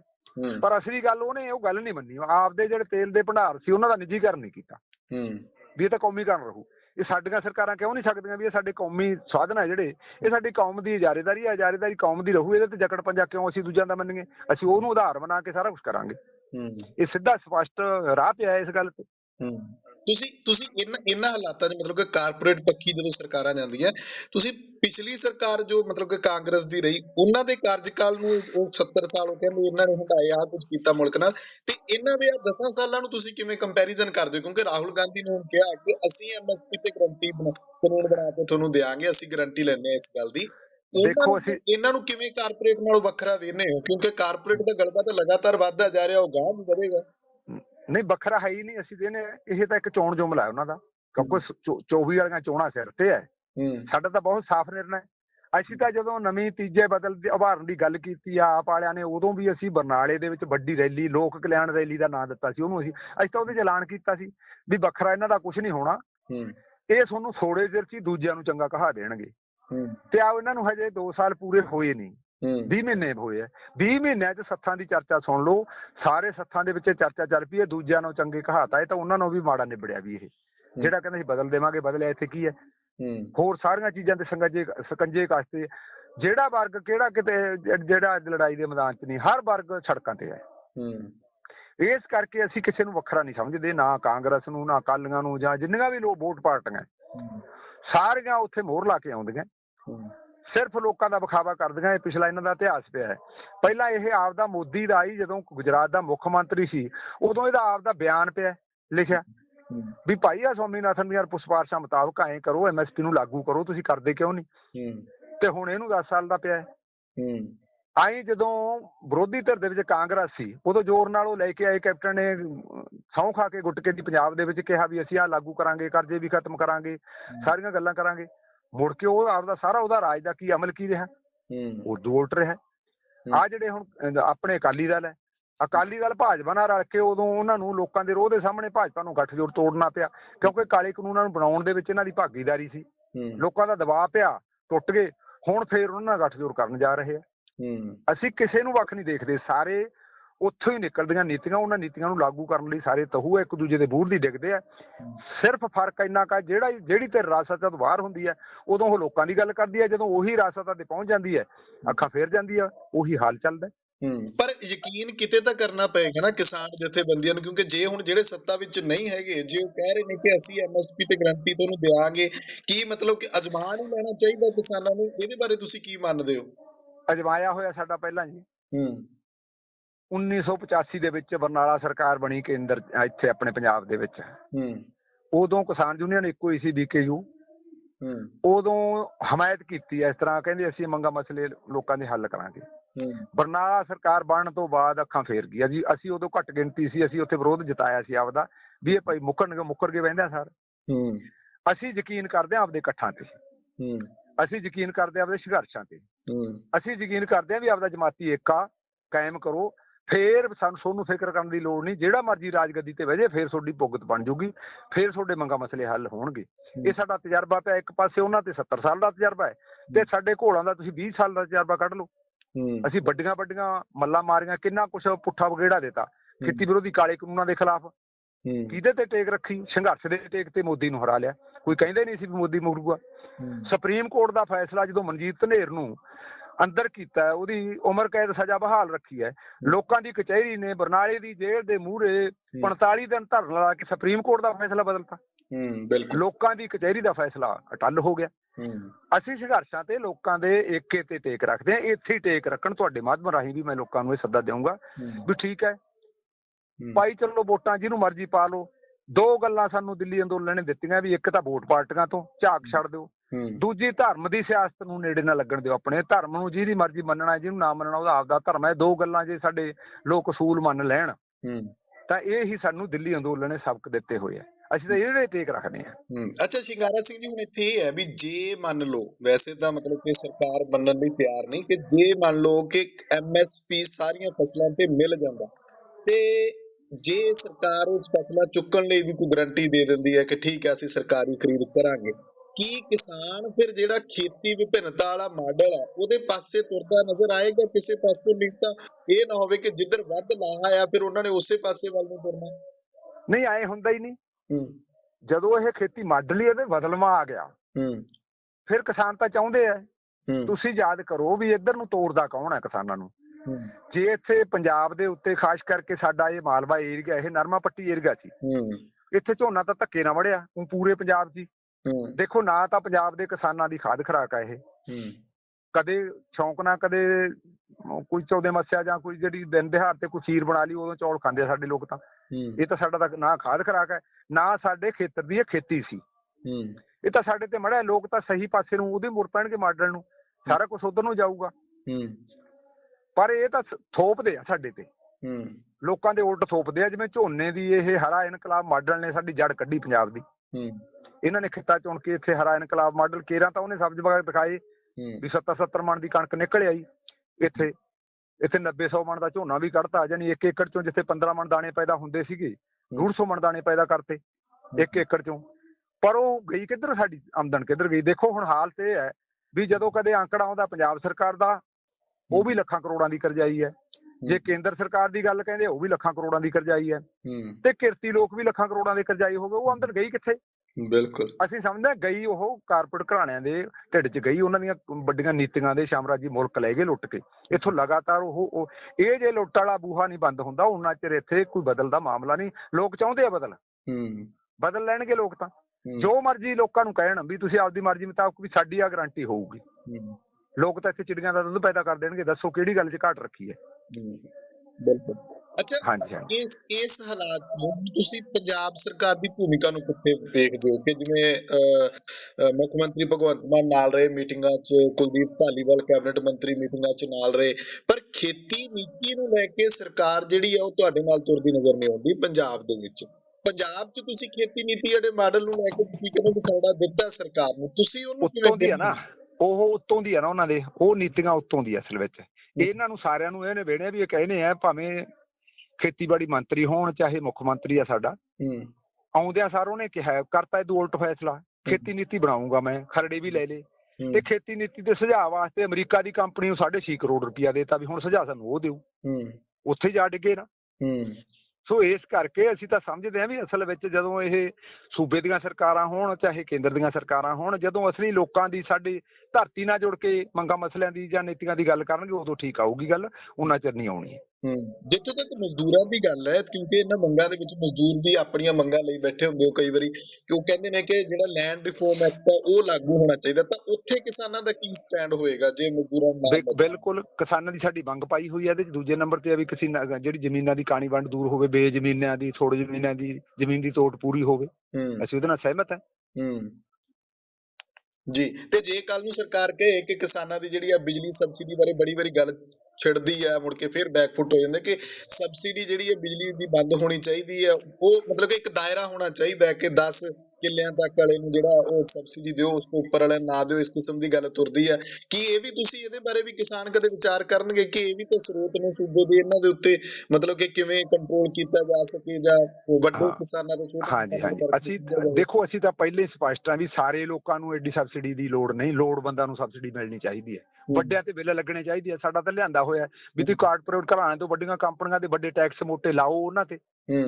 ਪਰ ਅਸਲੀ ਗੱਲ ਉਹਨੇ ਉਹ ਗੱਲ ਨਹੀਂ ਮੰਨੀ। ਆਪਦੇ ਜਿਹੜੇ ਤੇਲ ਦੇ ਭੰਡਾਰ ਸੀ ਉਹਨਾਂ ਦਾ ਨਿੱਜੀਕਰਨ ਨਹੀਂ ਕੀਤਾ। ਹੂੰ। ਵੀ ਇਹ ਤਾਂ ਕੌਮੀਕਰਨ ਰਹੂ। ਇਹ ਸਾਡੀਆਂ ਸਰਕਾਰਾਂ ਕਿਉਂ ਨਹੀਂ ਸਕਦੀਆਂ ਵੀ ਇਹ ਸਾਡੇ ਕੌਮੀ ਸਾਧਨ ਹੈ ਜਿਹੜੇ? ਇਹ ਸਾਡੀ ਕੌਮ ਦੀ ਇਜਾਰੇਦਾਰੀ ਹੈ ਇਜਾਰੇਦਾਰੀ ਕੌਮ ਦੀ ਰਹੂ। ਇਹਦੇ ਤੇ ਜਕੜ ਪੰਜਾ ਕਿਉਂ ਅਸੀਂ ਦੂਜਿਆਂ ਦਾ ਮੰਨੀਏ? ਅਸੀਂ ਉਹਨੂੰ ਉਧਾਰ ਬਣਾ ਕੇ ਸਾਰਾ ਕੁਝ ਕਰਾਂਗੇ। ਹੂੰ। ਇਹ ਸਿੱਧਾ ਸਪਸ਼ਟ ਰਾਹ ਪਿਆ ਇਸ ਗੱਲ ਤੇ। ਹੂੰ। ਤੁਸੀਂ ਤੁਸੀਂ ਇਹਨਾਂ ਇਹਨਾਂ ਹਾਲਾਤਾਂ 'ਚ ਮਤਲਬ ਕਿ ਕਾਰਪੋਰੇਟ ਪੱਖੀ ਜਦੋਂ ਸਰਕਾਰਾਂ ਜਾਂਦੀਆਂ ਤੁਸੀਂ ਪਿਛਲੀ ਸਰਕਾਰ ਜੋ ਮਤਲਬ ਕਿ ਕਾਂਗਰਸ ਦੀ ਰਹੀ ਉਹਨਾਂ ਦੇ ਕਾਰਜਕਾਲ ਨੂੰ ਉਹ 70 ਸਾਲ ਉਹ ਕਹਿੰਦੇ ਇਹਨਾਂ ਨੇ ਹੰਡਾਇਆ ਕੁਝ ਕੀਤਾ ਮੁਲਕ ਨਾਲ। ਤੇ ਇਹਨਾਂ ਦੇ ਆ 10 ਸਾਲਾਂ ਨੂੰ ਤੁਸੀਂ ਕਿਵੇਂ ਕੰਪੈਰੀਜ਼ਨ ਕਰਦੇ ਹੋ? ਕਿਉਂਕਿ ਰਾਹੁਲ ਗਾਂਧੀ ਨੇ ਹੁਣ ਕਿਹਾ ਕਿ ਅਸੀਂ ਐਮਐਸਪੀ ਤੇ ਗਰੰਟੀ ਬਣਾ ਕਾਨੂੰਨ ਬਣਾ ਕੇ ਤੁਹਾਨੂੰ ਦੇਵਾਂਗੇ ਅਸੀਂ ਗਰੰਟੀ ਲੈਂਦੇ ਹਾਂ ਇਸ ਗੱਲ ਦੀ। ਦੇਖੋ ਅਸੀਂ- ਇਹਨਾਂ ਨੂੰ ਕਿਵੇਂ ਕਾਰਪੋਰੇਟ ਨਾਲੋਂ ਵੱਖਰਾ ਵੇਖਦੇ ਹੋ? ਕਿਉਂਕਿ ਕਾਰਪੋਰੇਟ ਦਾ ਗਲਬਾ ਤਾਂ ਲਗਾਤਾਰ ਵੱਧਦਾ ਜਾ ਰਿਹਾ ਉਹ ਗਾਂਹ ਵੀ ਵਧੇਗਾ। ਨਹੀਂ ਵੱਖਰਾ ਹੈ ਹੀ ਨਹੀਂ ਅਸੀਂ ਦੇਨੇ ਇਹ ਤਾਂ ਇੱਕ ਚੋਣ ਜੁਮਲਾ ਹੈ ਉਹਨਾਂ ਦਾ। ਕਿਉਂਕਿ ਸ- ਚੌ- 24 ਵਾਲੀਆਂ ਚੋਣਾਂ ਸਿਰ ਤੇ ਹੈ। ਸਾਡਾ ਤਾਂ ਬਹੁਤ ਸਾਫ਼ ਨਿਰਣਾ ਹੈ। ਅਸੀਂ ਤਾਂ ਜਦੋਂ ਨਵੀਂ ਤੀਜੇ ਬਦਲ ਦੀ ਉਭਾਰਨ ਦੀ ਗੱਲ ਕੀਤੀ ਆ ਆਪ ਵਾਲਿਆਂ ਨੇ ਉਦੋਂ ਵੀ ਅਸੀਂ ਬਰਨਾਲੇ ਦੇ ਵਿੱਚ ਵੱਡੀ ਰੈਲੀ ਲੋਕ ਕਲਿਆਣ ਰੈਲੀ ਦਾ ਨਾਂ ਦਿੱਤਾ ਸੀ ਉਹਨੂੰ ਅਸੀਂ। ਅਸੀਂ ਤਾਂ ਉਹਦੇ 'ਚ ਐਲਾਨ ਕੀਤਾ ਸੀ ਵੀ ਵੱਖਰਾ ਇਹਨਾਂ ਦਾ ਕੁਝ ਨਹੀਂ ਹੋਣਾ। ਇਹ ਤੁਹਾਨੂੰ ਥੋੜੇ ਚਿਰ 'ਚ ਦੂਜਿਆਂ ਨੂੰ ਚੰਗਾ ਕਹਾ ਦੇਣਗੇ। ਤੇ ਆ ਇਹਨਾਂ ਨੂੰ ਹਜੇ 2 ਸਾਲ ਪੂਰੇ ਹੋਏ ਨਹੀਂ। 20 ਮਹੀਨੇ ਹੋਏ ਆ 20 ਮਹੀਨਿਆਂ 'ਚ ਸੱਥਾਂ ਦੀ ਚਰਚਾ ਸੁਣ ਲਓ। ਸਾਰੇ ਸੱਥਾਂ ਦੇ ਵਿੱਚ ਚਰਚਾ ਚੱਲ ਪਈ ਹੈ ਦੂਜਿਆਂ ਨੂੰ ਚੰਗੇ ਕਹਾਤਾ ਇਹ ਤਾਂ ਉਹਨਾਂ ਨੂੰ ਵੀ ਮਾੜਾ ਨਿਬੜਿਆ ਵੀ ਇਹ। ਜਿਹੜਾ ਕਹਿੰਦੇ ਸੀ ਬਦਲ ਦੇਵਾਂਗੇ ਬਦਲਿਆ ਇੱਥੇ ਕੀ ਹੈ। ਹੋਰ ਸਾਰੀਆਂ ਚੀਜ਼ਾਂ ਤੇ ਸੰਗਜੇ ਸਕੰਜੇ ਕਸਤੇ ਜਿਹੜਾ ਵਰਗ ਕਿਹੜਾ ਕਿਤੇ ਜਿਹੜਾ ਲੜਾਈ ਦੇ ਮੈਦਾਨ 'ਚ ਨਹੀਂ ਹਰ ਵਰਗ ਸੜਕਾਂ ਤੇ ਹੈ ਹੂੰ। ਇਸ ਕਰਕੇ ਅਸੀਂ ਕਿਸੇ ਨੂੰ ਵੱਖਰਾ ਨਹੀਂ ਸਮਝਦੇ ਨਾ ਕਾਂਗਰਸ ਨੂੰ ਨਾ ਅਕਾਲੀਆਂ ਨੂੰ ਜਾਂ ਜਿੰਨੀਆਂ ਵੀ ਲੋਕ ਵੋਟ ਪਾਰਟੀਆਂ ਸਾਰੀਆਂ ਉੱਥੇ ਮੋਹਰ ਲਾ ਕੇ ਆਉਂਦੀਆਂ। ਸਿਰਫ ਲੋਕਾਂ ਦਾ ਵਿਖਾਵਾ ਕਰਦੀਆਂ ਇਹ ਪਿਛਲਾ ਇਹਨਾਂ ਦਾ ਇਤਿਹਾਸ ਪਿਆ ਹੈ। ਪਹਿਲਾਂ ਇਹ ਆਪ ਦਾ ਮੋਦੀ ਦਾ ਆਈ ਜਦੋਂ ਗੁਜਰਾਤ ਦਾ ਮੁੱਖ ਮੰਤਰੀ ਸੀ ਉਦੋਂ ਇਹਦਾ ਆਪ ਦਾ ਬਿਆਨ ਪਿਆ ਲਿਖਿਆ ਹੂੰ। ਵੀ ਭਾਈ ਆ ਸਵਾਮੀਨਾਥਨ ਦੀਆਂ ਪੁਸਪਾਰਸ਼ਾਂ ਮੁਤਾਬਕ ਐਂ ਕਰੋ ਐਮਐਸਪੀ ਨੂੰ ਲਾਗੂ ਕਰੋ ਤੁਸੀਂ ਕਰਦੇ ਕਿਉਂ ਨਹੀਂ? ਹੂੰ। ਤੇ ਹੁਣ ਇਹਨੂੰ 10 ਸਾਲ ਦਾ ਪਿਆ ਹੈ। ਹੂੰ। ਆਈ ਜਦੋਂ ਵਿਰੋਧੀ ਧਿਰ ਦੇ ਵਿੱਚ ਕਾਂਗਰਸ ਸੀ ਉਦੋਂ ਜ਼ੋਰ ਨਾਲ ਉਹ ਲੈ ਕੇ ਆਏ ਕੈਪਟਨ ਨੇ ਸਹੁੰ ਖਾ ਕੇ ਗੁੱਟਕੇ ਦੀ ਪੰਜਾਬ ਦੇ ਵਿੱਚ ਕਿਹਾ ਵੀ ਅਸੀਂ ਆ ਲਾਗੂ ਕਰਾਂਗੇ ਕਰਜ਼ੇ ਵੀ ਖਤਮ ਕਰਾਂਗੇ ਸਾਰੀਆਂ ਗੱਲਾਂ ਕਰਾਂਗੇ। ਮੁੜ ਕੇ ਉਹ ਆਪਦਾ ਸਾਰਾ ਉਹਦਾ ਰਾਜ ਦਾ ਕੀ ਅਮਲ ਕੀ ਰਿਹਾ? ਹੂੰ। ਉਹ ਉਲਟ ਰਿਹਾ ਆ ਜਿਹੜੇ ਹੁਣ ਆਪਣੇ ਅਕਾਲੀ ਦਲ ਹੈ। ਅਕਾਲੀ ਦਲ ਭਾਜਪਾ ਨਾਲ ਰਲ ਕੇ ਉਦੋਂ ਉਹਨਾਂ ਨੂੰ ਲੋਕਾਂ ਦੇ ਰੋਹ ਦੇ ਸਾਹਮਣੇ ਭਾਜਪਾ ਨੂੰ ਗੱਠਜੋੜ ਤੋੜਨਾ ਪਿਆ। ਕਿਉਂਕਿ ਕਾਲੇ ਕਾਨੂੰਨਾਂ ਨੂੰ ਬਣਾਉਣ ਦੇ ਵਿੱਚ ਇਹਨਾਂ ਦੀ ਭਾਗੀਦਾਰੀ ਸੀ। ਲੋਕਾਂ ਦਾ ਦਬਾਅ ਪਿਆ ਟੁੱਟ ਗਏ। ਹੁਣ ਫੇਰ ਉਹਨਾਂ ਨਾਲ ਗੱਠਜੋੜ ਕਰਨ ਜਾ ਰਹੇ ਆ। ਹੂੰ। ਅਸੀਂ ਕਿਸੇ ਨੂੰ ਵੱਖ ਨਹੀਂ ਦੇਖਦੇ। ਸਾਰੇ ਉੱਥੋਂ ਹੀ ਨਿਕਲਦੀਆਂ ਨੀਤੀਆਂ ਉਹਨਾਂ ਨੀਤੀਆਂ ਨੂੰ ਲਾਗੂ ਕਰਨ ਲਈ ਸਾਰੇ ਤਹੂ ਇੱਕ ਦੂਜੇ ਦੇ ਬੂਰ ਦੀ ਡਿੱਗਦੇ ਆ। ਸਿਰਫ ਫ਼ਰਕ ਇੰਨਾ ਕਾ ਜਿਹੜਾ ਜਿਹੜੀ ਤੇ ਰਾਸਤਾ ਤੋਂ ਬਾਹਰ ਹੁੰਦੀ ਹੈ ਉਦੋਂ ਉਹ ਲੋਕਾਂ ਦੀ ਗੱਲ ਕਰਦੀ ਹੈ ਜਦੋਂ ਉਹੀ ਰਾਸਤਾ ਤੇ ਪਹੁੰਚ ਜਾਂਦੀ ਹੈ ਅੱਖਾਂ ਫੇਰ ਜਾਂਦੀ ਆ ਉਹੀ ਹਾਲ ਚੱਲਦਾ। ਪਰ ਯਕੀਨ ਕਿਤੇ ਤਾਂ ਕਰਨਾ ਪਏਗਾ ਨਾ ਕਿਸਾਨ ਜਥੇਬੰਦੀਆਂ ਨੂੰ ਕਿਉਂਕਿ ਜੇ ਹੁਣ ਜਿਹੜੇ ਸੱਤਾ ਵਿੱਚ ਨਹੀਂ ਹੈਗੇ ਜੇ ਉਹ ਕਹਿ ਰਹੇ ਨੇ ਕਿ ਅਸੀਂ ਐਮਐਸਪੀ ਤੇ ਗਰੰਟੀ ਤੁਹਾਨੂੰ ਦੇਵਾਂਗੇ ਕੀ ਮਤਲਬ ਕਿ ਅਜ਼ਮਾਨ ਹੀ ਲੈਣਾ ਚਾਹੀਦਾ ਕਿਸਾਨਾਂ ਨੂੰ? ਇਹਦੇ ਬਾਰੇ ਤੁਸੀਂ ਕੀ ਮੰਨਦੇ ਹੋ? ਅਜਮਾਇਆ ਹੋਇਆ ਸਾਡਾ ਪਹਿਲਾਂ ਜੀ ਹੂੰ। 1985 ਦੇ ਵਿੱਚ ਬਰਨਾਲਾ ਸਰਕਾਰ ਬਣੀ ਕੇਂਦਰ ਇੱਥੇ ਆਪਣੇ ਪੰਜਾਬ ਦੇ ਵਿੱਚ। ਹੂੰ। ਉਦੋਂ ਕਿਸਾਨ ਯੂਨੀਅਨ ਇੱਕੋ ਹੀ ਸੀ ਬੀਕੇਯੂ ਹੂੰ। ਉਦੋਂ ਹਮਾਇਤ ਕੀਤੀ ਇਸ ਤਰ੍ਹਾਂ ਕਹਿੰਦੇ ਅਸੀਂ ਮੰਗਾ ਮਸਲੇ ਲੋਕਾਂ ਦੇ ਹੱਲ ਕਰਾਂਗੇ। ਹੂੰ। ਬਰਨਾਲਾ ਸਰਕਾਰ ਬਣਨ ਤੋਂ ਬਾਅਦ ਅੱਖਾਂ ਫੇਰ ਗਈਆਂ ਜੀ। ਅਸੀਂ ਉਦੋਂ ਘੱਟ ਗਿਣਤੀ ਸੀ ਅਸੀਂ ਉੱਥੇ ਵਿਰੋਧ ਜਤਾਇਆ ਸੀ ਆਪਦਾ ਵੀ ਇਹ ਭਾਈ ਮੁੱਕਰਨਗੇ ਮੁੱਕਰ ਕੇ ਬਹਿੰਦੇ ਆ ਸਰ। ਹੂੰ। ਅਸੀਂ ਯਕੀਨ ਕਰਦੇ ਹਾਂ ਆਪਦੇ ਇਕੱਠਾਂ ਤੇ। ਹੂੰ। ਅਸੀਂ ਯਕੀਨ ਕਰਦੇ ਹਾਂ ਆਪਦੇ ਸੰਘਰਸ਼ਾਂ ਤੇ। ਹੂੰ। ਅਸੀਂ ਯਕੀਨ ਕਰਦੇ ਹਾਂ ਵੀ ਆਪਦਾ ਜਮਾਤੀ ਏਕਾ ਕਾਇਮ ਕਰੋ ਫੇਰ ਸਾਨੂੰ ਸੋਨੂੰ ਫਿਕਰ ਕਰਨ ਦੀ ਲੋੜ ਨਹੀਂ ਜਿਹੜਾ ਮਰਜ਼ੀ ਰਾਜਗੱਦੀ ਤੇ ਬਹਿ ਜੇ ਫੇਰ ਤੁਹਾਡੀ ਭੁਗਤ ਬਣ ਜੂਗੀ ਫੇਰ ਤੁਹਾਡੇ ਮੰਗਾ ਮਸਲੇ ਹੱਲ ਹੋਣਗੇ। ਇਹ ਸਾਡਾ ਤਜਰਬਾ ਪਿਆ ਇੱਕ ਪਾਸੇ ਉਹਨਾਂ ਤੇ 70 ਸਾਲ ਦਾ ਤਜਰਬਾ ਹੈ ਤੇ ਸਾਡੇ ਘੋਲਾਂ ਦਾ ਤੁਸੀਂ 20 ਸਾਲ ਦਾ ਤਜਰਬਾ ਕੱਢ ਲਓ। ਅਸੀਂ ਵੱਡੀਆਂ ਵੱਡੀਆਂ ਮੱਲਾਂ ਮਾਰੀਆਂ ਕਿੰਨਾ ਕੁਛ ਪੁੱਠਾ ਵਗੇੜਾ ਦਿੱਤਾ। ਖੇਤੀ ਵਿਰੋਧੀ ਕਾਲੇ ਕਾਨੂੰਨਾਂ ਦੇ ਖਿਲਾਫ। ਕਿਹਦੇ ਤੇ ਟੇਕ ਰੱਖੀ? ਸੰਘਰਸ਼ ਦੇ ਟੇਕ ਤੇ ਮੋਦੀ ਨੂੰ ਹਰਾ ਲਿਆ। ਕੋਈ ਕਹਿੰਦੇ ਨਹੀਂ ਸੀ ਵੀ ਮੋਦੀ ਮੁਕਰੂਗਾ ਸੁਪਰੀਮ ਕੋਰਟ ਦਾ ਫੈਸਲਾ ਜਦੋਂ ਮਨਜੀਤ ਧਨੇਰ ਨੂੰ ਅੰਦਰ ਕੀਤਾ ਹੈ, ਉਹਦੀ ਉਮਰ ਕੈਦ ਸਜ਼ਾ ਬਹਾਲ ਰੱਖੀ ਹੈ। ਲੋਕਾਂ ਦੀ ਕਚਹਿਰੀ ਨੇ ਬਰਨਾਲੇ ਦੀ ਜੇਲ੍ਹ ਦੇ ਮੂਹਰੇ 45 ਦਿਨ ਧਰਨਾ ਲਾ ਕੇ ਸੁਪਰੀਮ ਕੋਰਟ ਦਾ ਫੈਸਲਾ ਬਦਲਤਾ। ਹੂੰ ਬਿਲਕੁਲ। ਲੋਕਾਂ ਦੀ ਕਚਹਿਰੀ ਦਾ ਫੈਸਲਾ ਅਟੱਲ ਹੋ ਗਿਆ। ਹੂੰ। ਅਸੀਂ ਸੰਘਰਸ਼ਾਂ ਤੇ ਲੋਕਾਂ ਦੇ ਏਕੇ ਤੇ ਟੇਕ ਰੱਖਦੇ ਹਾਂ। ਇੱਥੇ ਹੀ ਟੇਕ ਰੱਖਣ ਤੁਹਾਡੇ ਮਾਧਿਅਮ ਰਾਹੀਂ ਵੀ ਮੈਂ ਲੋਕਾਂ ਨੂੰ ਇਹ ਸੱਦਾ ਦੇਵਾਂਗਾ ਵੀ ਠੀਕ ਹੈ। ਪਾਈ ਚੱਲੋ ਵੋਟਾਂ ਜਿਹਨੂੰ ਮਰਜ਼ੀ ਪਾ ਲਓ। ਦੋ ਗੱਲਾਂ ਸਾਨੂੰ ਦਿੱਲੀ ਅੰਦੋਲਨ ਨੇ ਦਿੱਤੀਆਂ ਵੀ ਇੱਕ ਤਾਂ ਵੋਟ ਪਾਰਟੀਆਂ ਤੋਂ ਝਾਕ ਛੱਡ ਦਿਓ। ਦੂਜੀ ਧਰਮ ਦੀ ਸਿਆਸਤ ਨੂੰ ਨੇੜੇ ਨਾ ਲੱਗਣ ਦਿਓ ਆਪਣੇ। ਧਰਮ ਨੂੰ ਜਿਹਦੀ ਮਰਜ਼ੀ ਮੰਨਣਾ ਜਿਹਨੂੰ ਨਾ ਮੰਨਣਾ ਉਹਦਾ ਆਪਦਾ ਧਰਮ ਹੈ। ਦੋ ਗੱਲਾਂ ਜੇ ਸਾਡੇ ਲੋਕ ਅਸੂਲ ਮੰਨ ਲੈਣ ਤਾਂ ਇਹ ਹੀ ਸਾਨੂੰ ਦਿੱਲੀ ਅੰਦੋਲਨ ਨੇ ਸਬਕ ਦਿੱਤੇ ਹੋਏ ਆ। ਅਸੀਂ ਤਾਂ ਇਹਦੇ ਟੇਕ ਰੱਖਦੇ ਹੂੰ। ਅੱਛਾ ਸ਼ਿੰਗਾਰਾ ਸਿੰਘ ਜੀ ਹੁਣ ਇੱਥੇ ਇਹ ਹੈ ਵੀ ਜੇ ਮੰਨ ਲਓ ਵੈਸੇ ਤਾਂ ਮਤਲਬ ਕਿ ਸਰਕਾਰ ਮੰਨਣ ਲਈ ਤਿਆਰ ਨਹੀਂ ਕਿ ਜੇ ਮੰਨ ਲਓ ਕਿ ਐਮਐਸਪੀ ਸਾਰੀਆਂ ਫਸਲਾਂ ਤੇ ਮਿਲ ਜਾਂਦਾ ਤੇ ਜੇ ਸਰਕਾਰ ਉਸ ਫਸਲਾਂ ਚੁੱਕਣ ਲਈ ਵੀ ਕੋਈ ਗਰੰਟੀ ਦੇ ਦਿੰਦੀ ਹੈ ਕਿ ਠੀਕ ਹੈ ਅਸੀਂ ਸਰਕਾਰੀ ਖਰੀਦ ਕਰਾਂਗੇ ਕੀ ਕਿਸਾਨ ਫਿਰ ਜਿਹੜਾ ਖੇਤੀ ਵਿਭਿੰਨਤਾ ਵਾਲਾ ਮਾਡਲ ਹੈ ਉਹਦੇ ਪਾਸੇ ਤੁਰਦਾ ਨਜ਼ਰ ਆਏਗਾ ਕਿਸੇ ਪਾਸੇ ਨਹੀਂ ਤਾਂ ਇਹ ਨਾ ਹੋਵੇ ਕਿ ਜਿੱਧਰ ਵੱਧ ਲਾਹਾ ਆ ਫਿਰ ਉਹਨਾਂ ਨੇ ਉਸੇ ਪਾਸੇ ਵੱਲ ਨੂੰ ਤੁਰਨਾ। ਨਹੀਂ ਐ ਹੁੰਦਾ ਹੀ ਨਹੀਂ। ਹੂੰ। ਜਦੋਂ ਇਹ ਖੇਤੀ ਮੱਡ ਲਈ ਇਹਦੇ ਬਦਲਵਾ ਆ ਗਿਆ। ਹੂੰ। ਫਿਰ ਕਿਸਾਨ ਤਾਂ ਚਾਹੁੰਦੇ ਆ। ਹੂੰ। ਤੁਸੀਂ ਯਾਦ ਕਰੋ ਵੀ ਇੱਧਰ ਨੂੰ ਤੋੜਦਾ ਕੌਣ ਹੈ ਕਿਸਾਨਾਂ ਨੂੰ? ਹੂੰ। ਜੇ ਇੱਥੇ ਪੰਜਾਬ ਦੇ ਉੱਤੇ ਖਾਸ ਕਰਕੇ ਸਾਡਾ ਇਹ ਮਾਲਵਾ ਏਰੀਆ ਇਹ ਨਰਮਾ ਪੱਟੀ ਏਰੀਆ ਸੀ। ਹੂੰ। ਇੱਥੇ ਝੋਨਾ ਤਾਂ ਧੱਕੇ ਨਾਲ ਵੜਿਆ ਪੂਰੇ ਪੰਜਾਬ 'ਚ ਹੀ। ਹੂੰ ਦੇਖੋ ਨਾ ਤਾਂ ਪੰਜਾਬ ਦੇ ਕਿਸਾਨਾਂ ਦੀ ਖਾਦ ਖਰਾਕ ਆ ਇਹ। ਹੂੰ। ਕਦੇ ਸ਼ੌਂਕ ਨਾਲ ਕਦੇ ਕੋਈ ਚੌਦੇ ਮੱਸਿਆ ਜਾਂ ਕੋਈ ਜਿਹੜੀ ਦਿਨ ਦਿਹਾੜ ਤੇ ਕੋਈ ਖੀਰ ਬਣਾ ਲਈ ਉਦੋਂ ਚੌਲ ਖਾਂਦੇ ਸਾਡੇ ਲੋਕ ਤਾਂ। ਹੂੰ। ਇਹ ਤਾਂ ਸਾਡਾ ਤਾਂ ਨਾ ਖਾਦ ਖਰਾਕ ਹੈ ਨਾ ਸਾਡੇ ਖੇਤਰ ਦੀ ਇਹ ਖੇਤੀ ਸੀ। ਹੂੰ। ਇਹ ਤਾਂ ਸਾਡੇ ਤੇ ਮੜਿਆ ਲੋਕ ਤਾਂ ਸਹੀ ਪਾਸੇ ਨੂੰ ਉਹਦੇ ਮੁੜ ਪੈਣਗੇ ਮਾਡਲ ਨੂੰ। ਸਾਰਾ ਕੁਝ ਉਧਰ ਨੂੰ ਜਾਊਗਾ। ਹੂੰ। ਪਰ ਇਹ ਤਾਂ ਥੋਪਦੇ ਆ ਸਾਡੇ ਤੇ। ਹੂੰ। ਲੋਕਾਂ ਦੇ ਉਲਟ ਥੋਪਦੇ ਆ ਜਿਵੇਂ ਝੋਨੇ ਦੀ ਇਹ ਹਰਾ ਇਨਕਲਾਬ ਮਾਡਲ ਨੇ ਸਾਡੀ ਜੜ ਕੱਢੀ ਪੰਜਾਬ ਦੀ। ਹੂੰ। ਇਹਨਾਂ ਨੇ ਖਿੱਤਾ ਚੁਣ ਕੇ ਇੱਥੇ ਹਰਾ ਇਨਕਲਾਬ ਮਾਡਲ ਕੇਰਾਂ ਤਾਂ ਉਹਨੇ ਸਬਜ਼ ਬਾਗ ਦਿਖਾਏ ਹੂੰ। ਵੀ 70 70 ਮਣ ਦੀ ਕਣਕ ਨਿਕਲ ਆਈ ਇੱਥੇ। ਇੱਥੇ 90 100 ਮਣ ਦਾ ਝੋਨਾ ਵੀ ਕੱਢਤਾ ਜਾਨੀ ਇੱਕ ਏਕੜ ਚੋਂ ਜਿੱਥੇ 15 ਮਣ ਦਾਣੇ ਪੈਦਾ ਹੁੰਦੇ ਸੀਗੇ 150 ਮਣ ਦਾਣੇ ਪੈਦਾ ਕਰਤੇ ਇੱਕ ਏਕੜ ਚੋਂ। ਪਰ ਉਹ ਗਈ ਕਿੱਧਰ ਸਾਡੀ ਆਮਦਨ ਕਿੱਧਰ ਗਈ? ਦੇਖੋ ਹੁਣ ਹਾਲਤ ਇਹ ਹੈ ਵੀ ਜਦੋਂ ਕਦੇ ਆਂਕੜਾ ਆਉਂਦਾ ਪੰਜਾਬ ਸਰਕਾਰ ਦਾ ਉਹ ਵੀ ਲੱਖਾਂ ਕਰੋੜਾਂ ਦੀ ਕਰਜ਼ਾਈ ਹੈ। ਜੇ ਕੇਂਦਰ ਸਰਕਾਰ ਦੀ ਗੱਲ ਕਹਿੰਦੇ ਉਹ ਵੀ ਲੱਖਾਂ ਕਰੋੜਾਂ ਦੀ ਕਰਜ਼ਾਈ ਹੈ। ਹੂੰ। ਤੇ ਕਿਰਤੀ ਲੋਕ ਵੀ ਲੱਖਾਂ ਕਰੋੜਾਂ ਦੇ ਕਰਜ਼ਾਈ ਹੋਵੇ ਉਹ ਆਮਦਨ ਗਈ ਕਿੱਥੇ? ਬਿਲਕੁਲ। ਅਸੀਂ ਸਮਝਦੇ ਗਈ ਉਹ ਕਾਰਪੋਰੇਟ ਘਰਾਣਿਆਂ ਦੇ ਢਿੱਡ 'ਚ ਗਈ ਉਹਨਾਂ ਦੀਆਂ ਵੱਡੀਆਂ ਨੀਤੀਆਂ ਦੇ ਸਾਮਰਾਜੀ ਮੁਲਕ ਲੈ ਗਏ ਲੁੱਟ ਕੇ। ਇੱਥੋਂ ਲਗਾਤਾਰ ਉਹ ਇਹ ਜੇ ਲੁੱਟ ਵਾਲਾ ਬੂਹਾ ਨਹੀਂ ਬੰਦ ਹੁੰਦਾ ਉਹਨਾਂ ਚਿਰ ਇੱਥੇ ਕੋਈ ਬਦਲ ਦਾ ਮਾਮਲਾ ਨਹੀਂ। ਲੋਕ ਚਾਹੁੰਦੇ ਆ ਬਦਲ। ਹੂੰ। ਬਦਲ ਲੈਣਗੇ ਲੋਕ ਤਾਂ। ਜੋ ਮਰਜ਼ੀ ਲੋਕਾਂ ਨੂੰ ਕਹਿਣ ਵੀ ਤੁਸੀਂ ਆਪਦੀ ਮਰਜ਼ੀ ਮੁਤਾਬਕ ਵੀ ਸਾਡੀ ਆ ਗਾਰੰਟੀ ਹੋਊਗੀ। ਲੋਕ ਤਾਂ ਇੱਥੇ ਚਿੜੀਆਂ ਦਾ ਦੁੱਧ ਪੈਦਾ ਕਰ ਦੇਣਗੇ ਦੱਸੋ ਕਿਹੜੀ ਗੱਲ 'ਚ ਘਾਟ ਰੱਖੀ ਹੂੰ, ਬਿਲਕੁਲ। ਅੱਛਾ ਹਾਂਜੀ ਹਾਂਜੀ। ਇਸ ਇਸ ਹਾਲਾਤ ਨੂੰ ਤੁਸੀਂ ਪੰਜਾਬ ਸਰਕਾਰ ਦੀ ਭੂਮਿਕਾ ਨੂੰ ਕਿੱਥੇ ਵੇਖਦੇ ਹੋ? ਕਿ ਜਿਵੇਂ ਅਹ, ਅਹ, ਮੁੱਖ ਮੰਤਰੀ ਭਗਵੰਤ ਮਾਨ ਨਾਲ ਰਹੇ ਮੀਟਿੰਗਾਂ 'ਚ ਕੁਲਦੀਪ ਧਾਲੀਵਾਲ ਕੈਬਨਿਟ ਮੰਤਰੀ ਮੀਟਿੰਗਾਂ 'ਚ ਨਾਲ ਰਹੇ ਪਰ ਖੇਤੀ ਨੀਤੀ ਨੂੰ ਲੈ ਕੇ ਸਰਕਾਰ ਜਿਹੜੀ ਆ ਉਹ ਤੁਹਾਡੇ ਨਾਲ ਤੁਰਦੀ ਨਜ਼ਰ ਨਹੀਂ ਆਉਂਦੀ ਪੰਜਾਬ ਦੇ ਵਿੱਚ। ਪੰਜਾਬ 'ਚ ਤੁਸੀਂ ਖੇਤੀ ਨੀਤੀ ਜਿਹੜੇ ਮਾਡਲ ਨੂੰ ਲੈ ਕੇ ਤੁਸੀਂ ਕਹਿੰਦੇ ਵਿਖਾੜਾ ਦਿੱਤਾ ਸਰਕਾਰ ਨੂੰ? ਤੁਸੀਂ ਉਹਨੂੰ ਉੱਤੋਂ ਦੀ ਆ ਨਾ ਉਹ ਉੱਤੋਂ ਦੀ ਆ ਨਾ ਉਹਨਾਂ ਦੇ ਉਹ ਨੀਤੀਆਂ ਉੱਤੋਂ ਦੀ ਆ ਅਸਲ ਵਿੱਚ। ਇਹਨਾਂ ਨੂੰ ਸਾਰਿਆਂ ਨੂੰ ਇਹਨੇ ਵੇਣੇ ਵੀ ਇਹ ਕਹਿੰਦੇ ਆ ਭਾਵੇਂ ਖੇਤੀਬਾੜੀ ਮੰਤਰੀ ਹੋਣ ਚਾਹੇ ਮੁੱਖ ਮੰਤਰੀ ਆ ਸਾਡਾ। ਹੂੰ। ਆਉਂਦਿਆਂ ਸਾਰ ਉਹਨੇ ਕਿਹਾ ਕਰਤਾ ਇਹ ਉਲਟ ਫੈਸਲਾ ਖੇਤੀ ਨੀਤੀ ਬਣਾਉਂਗਾ ਮੈਂ ਖਰੜੇ ਵੀ ਲੈ ਲੇ। ਤੇ ਖੇਤੀ ਨੀਤੀ ਦੇ ਸੁਝਾਅ ਵਾਸਤੇ ਅਮਰੀਕਾ ਦੀ ਕੰਪਨੀ ਨੂੰ 6.5 ਕਰੋੜ ਰੁਪਇਆ ਦੇਤਾ ਵੀ ਹੁਣ ਸੁਝਾਅ ਸਾਨੂੰ ਉਹ ਦਿਓ। ਹੂੰ। ਉੱਥੇ ਜਾ ਡਿੱਗੇ ਨਾ। ਹੂੰ। ਸੋ ਇਸ ਕਰਕੇ ਅਸੀਂ ਤਾਂ ਸਮਝਦੇ ਹਾਂ ਵੀ ਅਸਲ ਵਿੱਚ ਜਦੋਂ ਇਹ ਸੂਬੇ ਦੀਆਂ ਸਰਕਾਰਾਂ ਹੋਣ ਚਾਹੇ ਕੇਂਦਰ ਦੀਆਂ ਸਰਕਾਰਾਂ ਹੋਣ ਜਦੋਂ ਅਸਲੀ ਲੋਕਾਂ ਦੀ ਸਾਡੀ ਧਰਤੀ ਨਾਲ ਜੁੜ ਕੇ ਮੰਗਾਂ ਮਸਲਿਆਂ ਦੀ ਜਾਂ ਨੀਤੀਆਂ ਦੀ ਗੱਲ ਕਰਨਗੇ ਉਦੋਂ ਠੀਕ ਆਊਗੀ ਗੱਲ ਉਹਨਾਂ ਚਿਰ ਨਹੀਂ ਆਉਣੀ। ਹੂੰ। ਜਿੱਥੇ ਤੱਕ ਮਜ਼ਦੂਰਾਂ ਦੀ ਗੱਲ ਹੈ ਕਿਉਂਕਿ ਇਹਨਾਂ ਮੰਗਾਂ ਦੇ ਵਿੱਚ ਮਜ਼ਦੂਰ ਵੀ ਆਪਣੀਆਂ ਮੰਗਾਂ ਲਈ ਬੈਠੇ ਹੁੰਦੇ ਹੋ ਕਈ ਵਾਰੀ ਕਿ ਉਹ ਕਹਿੰਦੇ ਨੇ ਕਿ ਜਿਹੜਾ ਲੈਂਡ ਰਿਫਾਰਮ ਐਕਟ ਹੈ ਉਹ ਲਾਗੂ ਹੋਣਾ ਚਾਹੀਦਾ। ਤਾਂ ਉੱਥੇ ਕਿਸਾਨਾਂ ਦਾ ਕੀ ਸਟੈਂਡ ਹੋਏਗਾ ਜੇ ਮਜ਼ਦੂਰਾਂ ਨੂੰ ਨਾ ਬਿਲ- ਬਿਲਕੁਲ ਕਿਸਾਨਾਂ ਦੀ ਸਾਡੀ ਮੰਗ ਪਾਈ ਹੋਈ ਹੈ ਇਹਦੇ 'ਚ ਦੂਜੇ ਨੰਬਰ ਤੇ ਆ ਵੀ ਕਿਸੇ ਨਾ- ਜਿਹੜੀ ਜ਼ਮੀਨਾਂ ਦੀ ਕਾਣੀ ਵੰਡ ਦੂਰ ਹੋਵੇ ਬੇਜ਼ਮੀਨਾਂ ਦੀ ਥੋੜੀ ਜ਼ਮੀਨਾਂ ਦੀ ਜ਼ਮੀਨ ਦੀ ਤੋੜ ਪੂਰੀ ਹੋਵੇ ਹੂੰ। ਅਸੀਂ ਉਹਦੇ ਨਾਲ ਸਹਿਮਤ ਹਾਂ। ਹੂੰ। ਜੀ ਤੇ ਜੇ ਕੱਲ ਨੂੰ ਸਰਕਾਰ ਕਹੇ ਕਿ ਕਿਸਾਨਾਂ ਦੀ ਜਿਹੜੀ ਆ ਬਿਜਲੀ ਸਬਸਿਡੀ ਬਾਰੇ ਬੜੀ ਵਾਰੀ ਗੱਲ ਛਿੜਦੀ ਆ, ਮੁੜ ਕੇ ਫਿਰ ਬੈਕਫੁੱਟ ਹੋ ਜਾਂਦੇ ਕਿ ਸਬਸਿਡੀ ਜਿਹੜੀ ਹੈ ਬਿਜਲੀ ਦੀ ਬੰਦ ਹੋਣੀ ਚਾਹੀਦੀ ਹੈ ਉਹ ਮਤਲਬ ਕਿ ਇੱਕ ਦਾਇਰਾ ਹੋਣਾ ਚਾਹੀਦਾ ਹੈ ਕਿ 10 ਕਿੱਲਿਆਂ ਤੱਕ ਵਾਲੇ ਨੂੰ ਜਿਹੜਾ ਉਹ ਸਬਸਿਡੀ ਦਿਓ ਉਸ ਤੋਂ ਉੱਪਰ ਵਾਲੇ ਨਾ ਦਿਓ ਇਸ ਕਿਸਮ ਦੀ ਗੱਲ ਤੁਰਦੀ ਹੈ ਕੀ ਇਹ ਵੀ ਤੁਸੀਂ ਇਹਦੇ ਬਾਰੇ ਵੀ ਕਿਸਾਨ ਕਦੇ ਵਿਚਾਰ ਕਰਨਗੇ ਕਿ ਇਹ ਵੀ ਤਾਂ ਸਰੋਤ ਨੇ ਸੂਬੇ ਦੇ ਇਹਨਾਂ ਦੇ ਉੱਤੇ ਮਤਲਬ ਕਿ ਕਿਵੇਂ ਕੰਟਰੋਲ ਕੀਤਾ ਜਾ ਸਕੇ ਜਾਂ ਵੱਡੇ। ਕਿਸਾਨਾਂ ਦੇ ਛੋਟੇ ਹਾਂਜੀ ਹਾਂਜੀ ਅਸੀਂ? ਦੇਖੋ ਅਸੀਂ ਤਾਂ ਪਹਿਲੇ ਹੀ ਸਪਸ਼ਟ ਹਾਂ ਵੀ ਸਾਰੇ ਲੋਕਾਂ ਨੂੰ ਐਡੀ ਸਬਸਿਡੀ ਦੀ ਲੋੜ ਨਹੀਂ ਲੋੜਵੰਦਾਂ ਨੂੰ ਸਬਸਿਡੀ ਮਿਲਣੀ ਚਾਹੀਦੀ ਹੈ। ਵੱਡਿਆਂ ਤੇ ਬਿੱਲ ਲੱਗਣੇ ਚਾਹੀਦੇ ਆ ਸਾਡਾ ਤਾਂ ਲਿਆਂਦਾ ਹੋਇਆ ਵੀ ਤੁਸੀਂ ਕਾਰਪੋਰੇਟ ਘਰਾਣੇ ਤੋਂ ਵੱਡੀਆਂ ਕੰਪਨੀਆਂ ਦੇ ਵੱਡੇ ਟੈਕਸ ਮੋਟੇ ਲਾਓ ਉਹਨਾਂ ਤੇ ਹੂੰ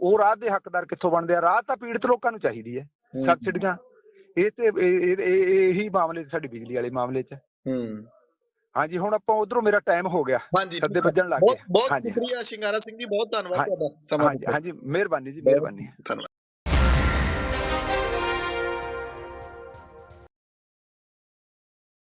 ਉਹ ਰਾਹ ਦੇ ਹੱਕਦਾਰ ਕਿੱਥੋਂ ਬਣਦੇ ਆ? ਰਾਹ ਤਾਂ ਪੀੜਤ ਲੋਕਾਂ ਨੂੰ ਚਾਹੀਦੀ ਹੈ। ਸਬਸਿਡੀਆਂ ਇਹ ਤੇ ਇਹ- ਮਾਮਲੇ 'ਚ ਸਾਡੀ ਬਿਜਲੀ ਵਾਲੇ ਮਾਮਲੇ 'ਚ। ਹੂੰ। ਹਾਂਜੀ ਹੁਣ ਆਪਾਂ ਉਧਰੋਂ ਮੇਰਾ ਟਾਈਮ ਹੋ ਗਿਆ। ਹਾਂਜੀ। ਸੱਦੇ ਵੱਜਣ ਲੱਗ ਬਹੁਤ ਗਏ। ਬਹੁਤ ਹਾਂਜੀ ਸ਼ੁਕਰੀਆ ਸ਼ਿੰਗਾਰਾ ਸਿੰਘ ਜੀ ਬਹੁਤ ਧੰਨਵਾਦ ਤੁਹਾਡਾ। ਹਾਂਜੀ। ਹਾਂਜੀ ਮਿਹਰਬਾਨੀ ਜੀ ਬਹੁਤ ਮਿਹਰਬਾਨੀ। ਧੰਨਵਾਦ।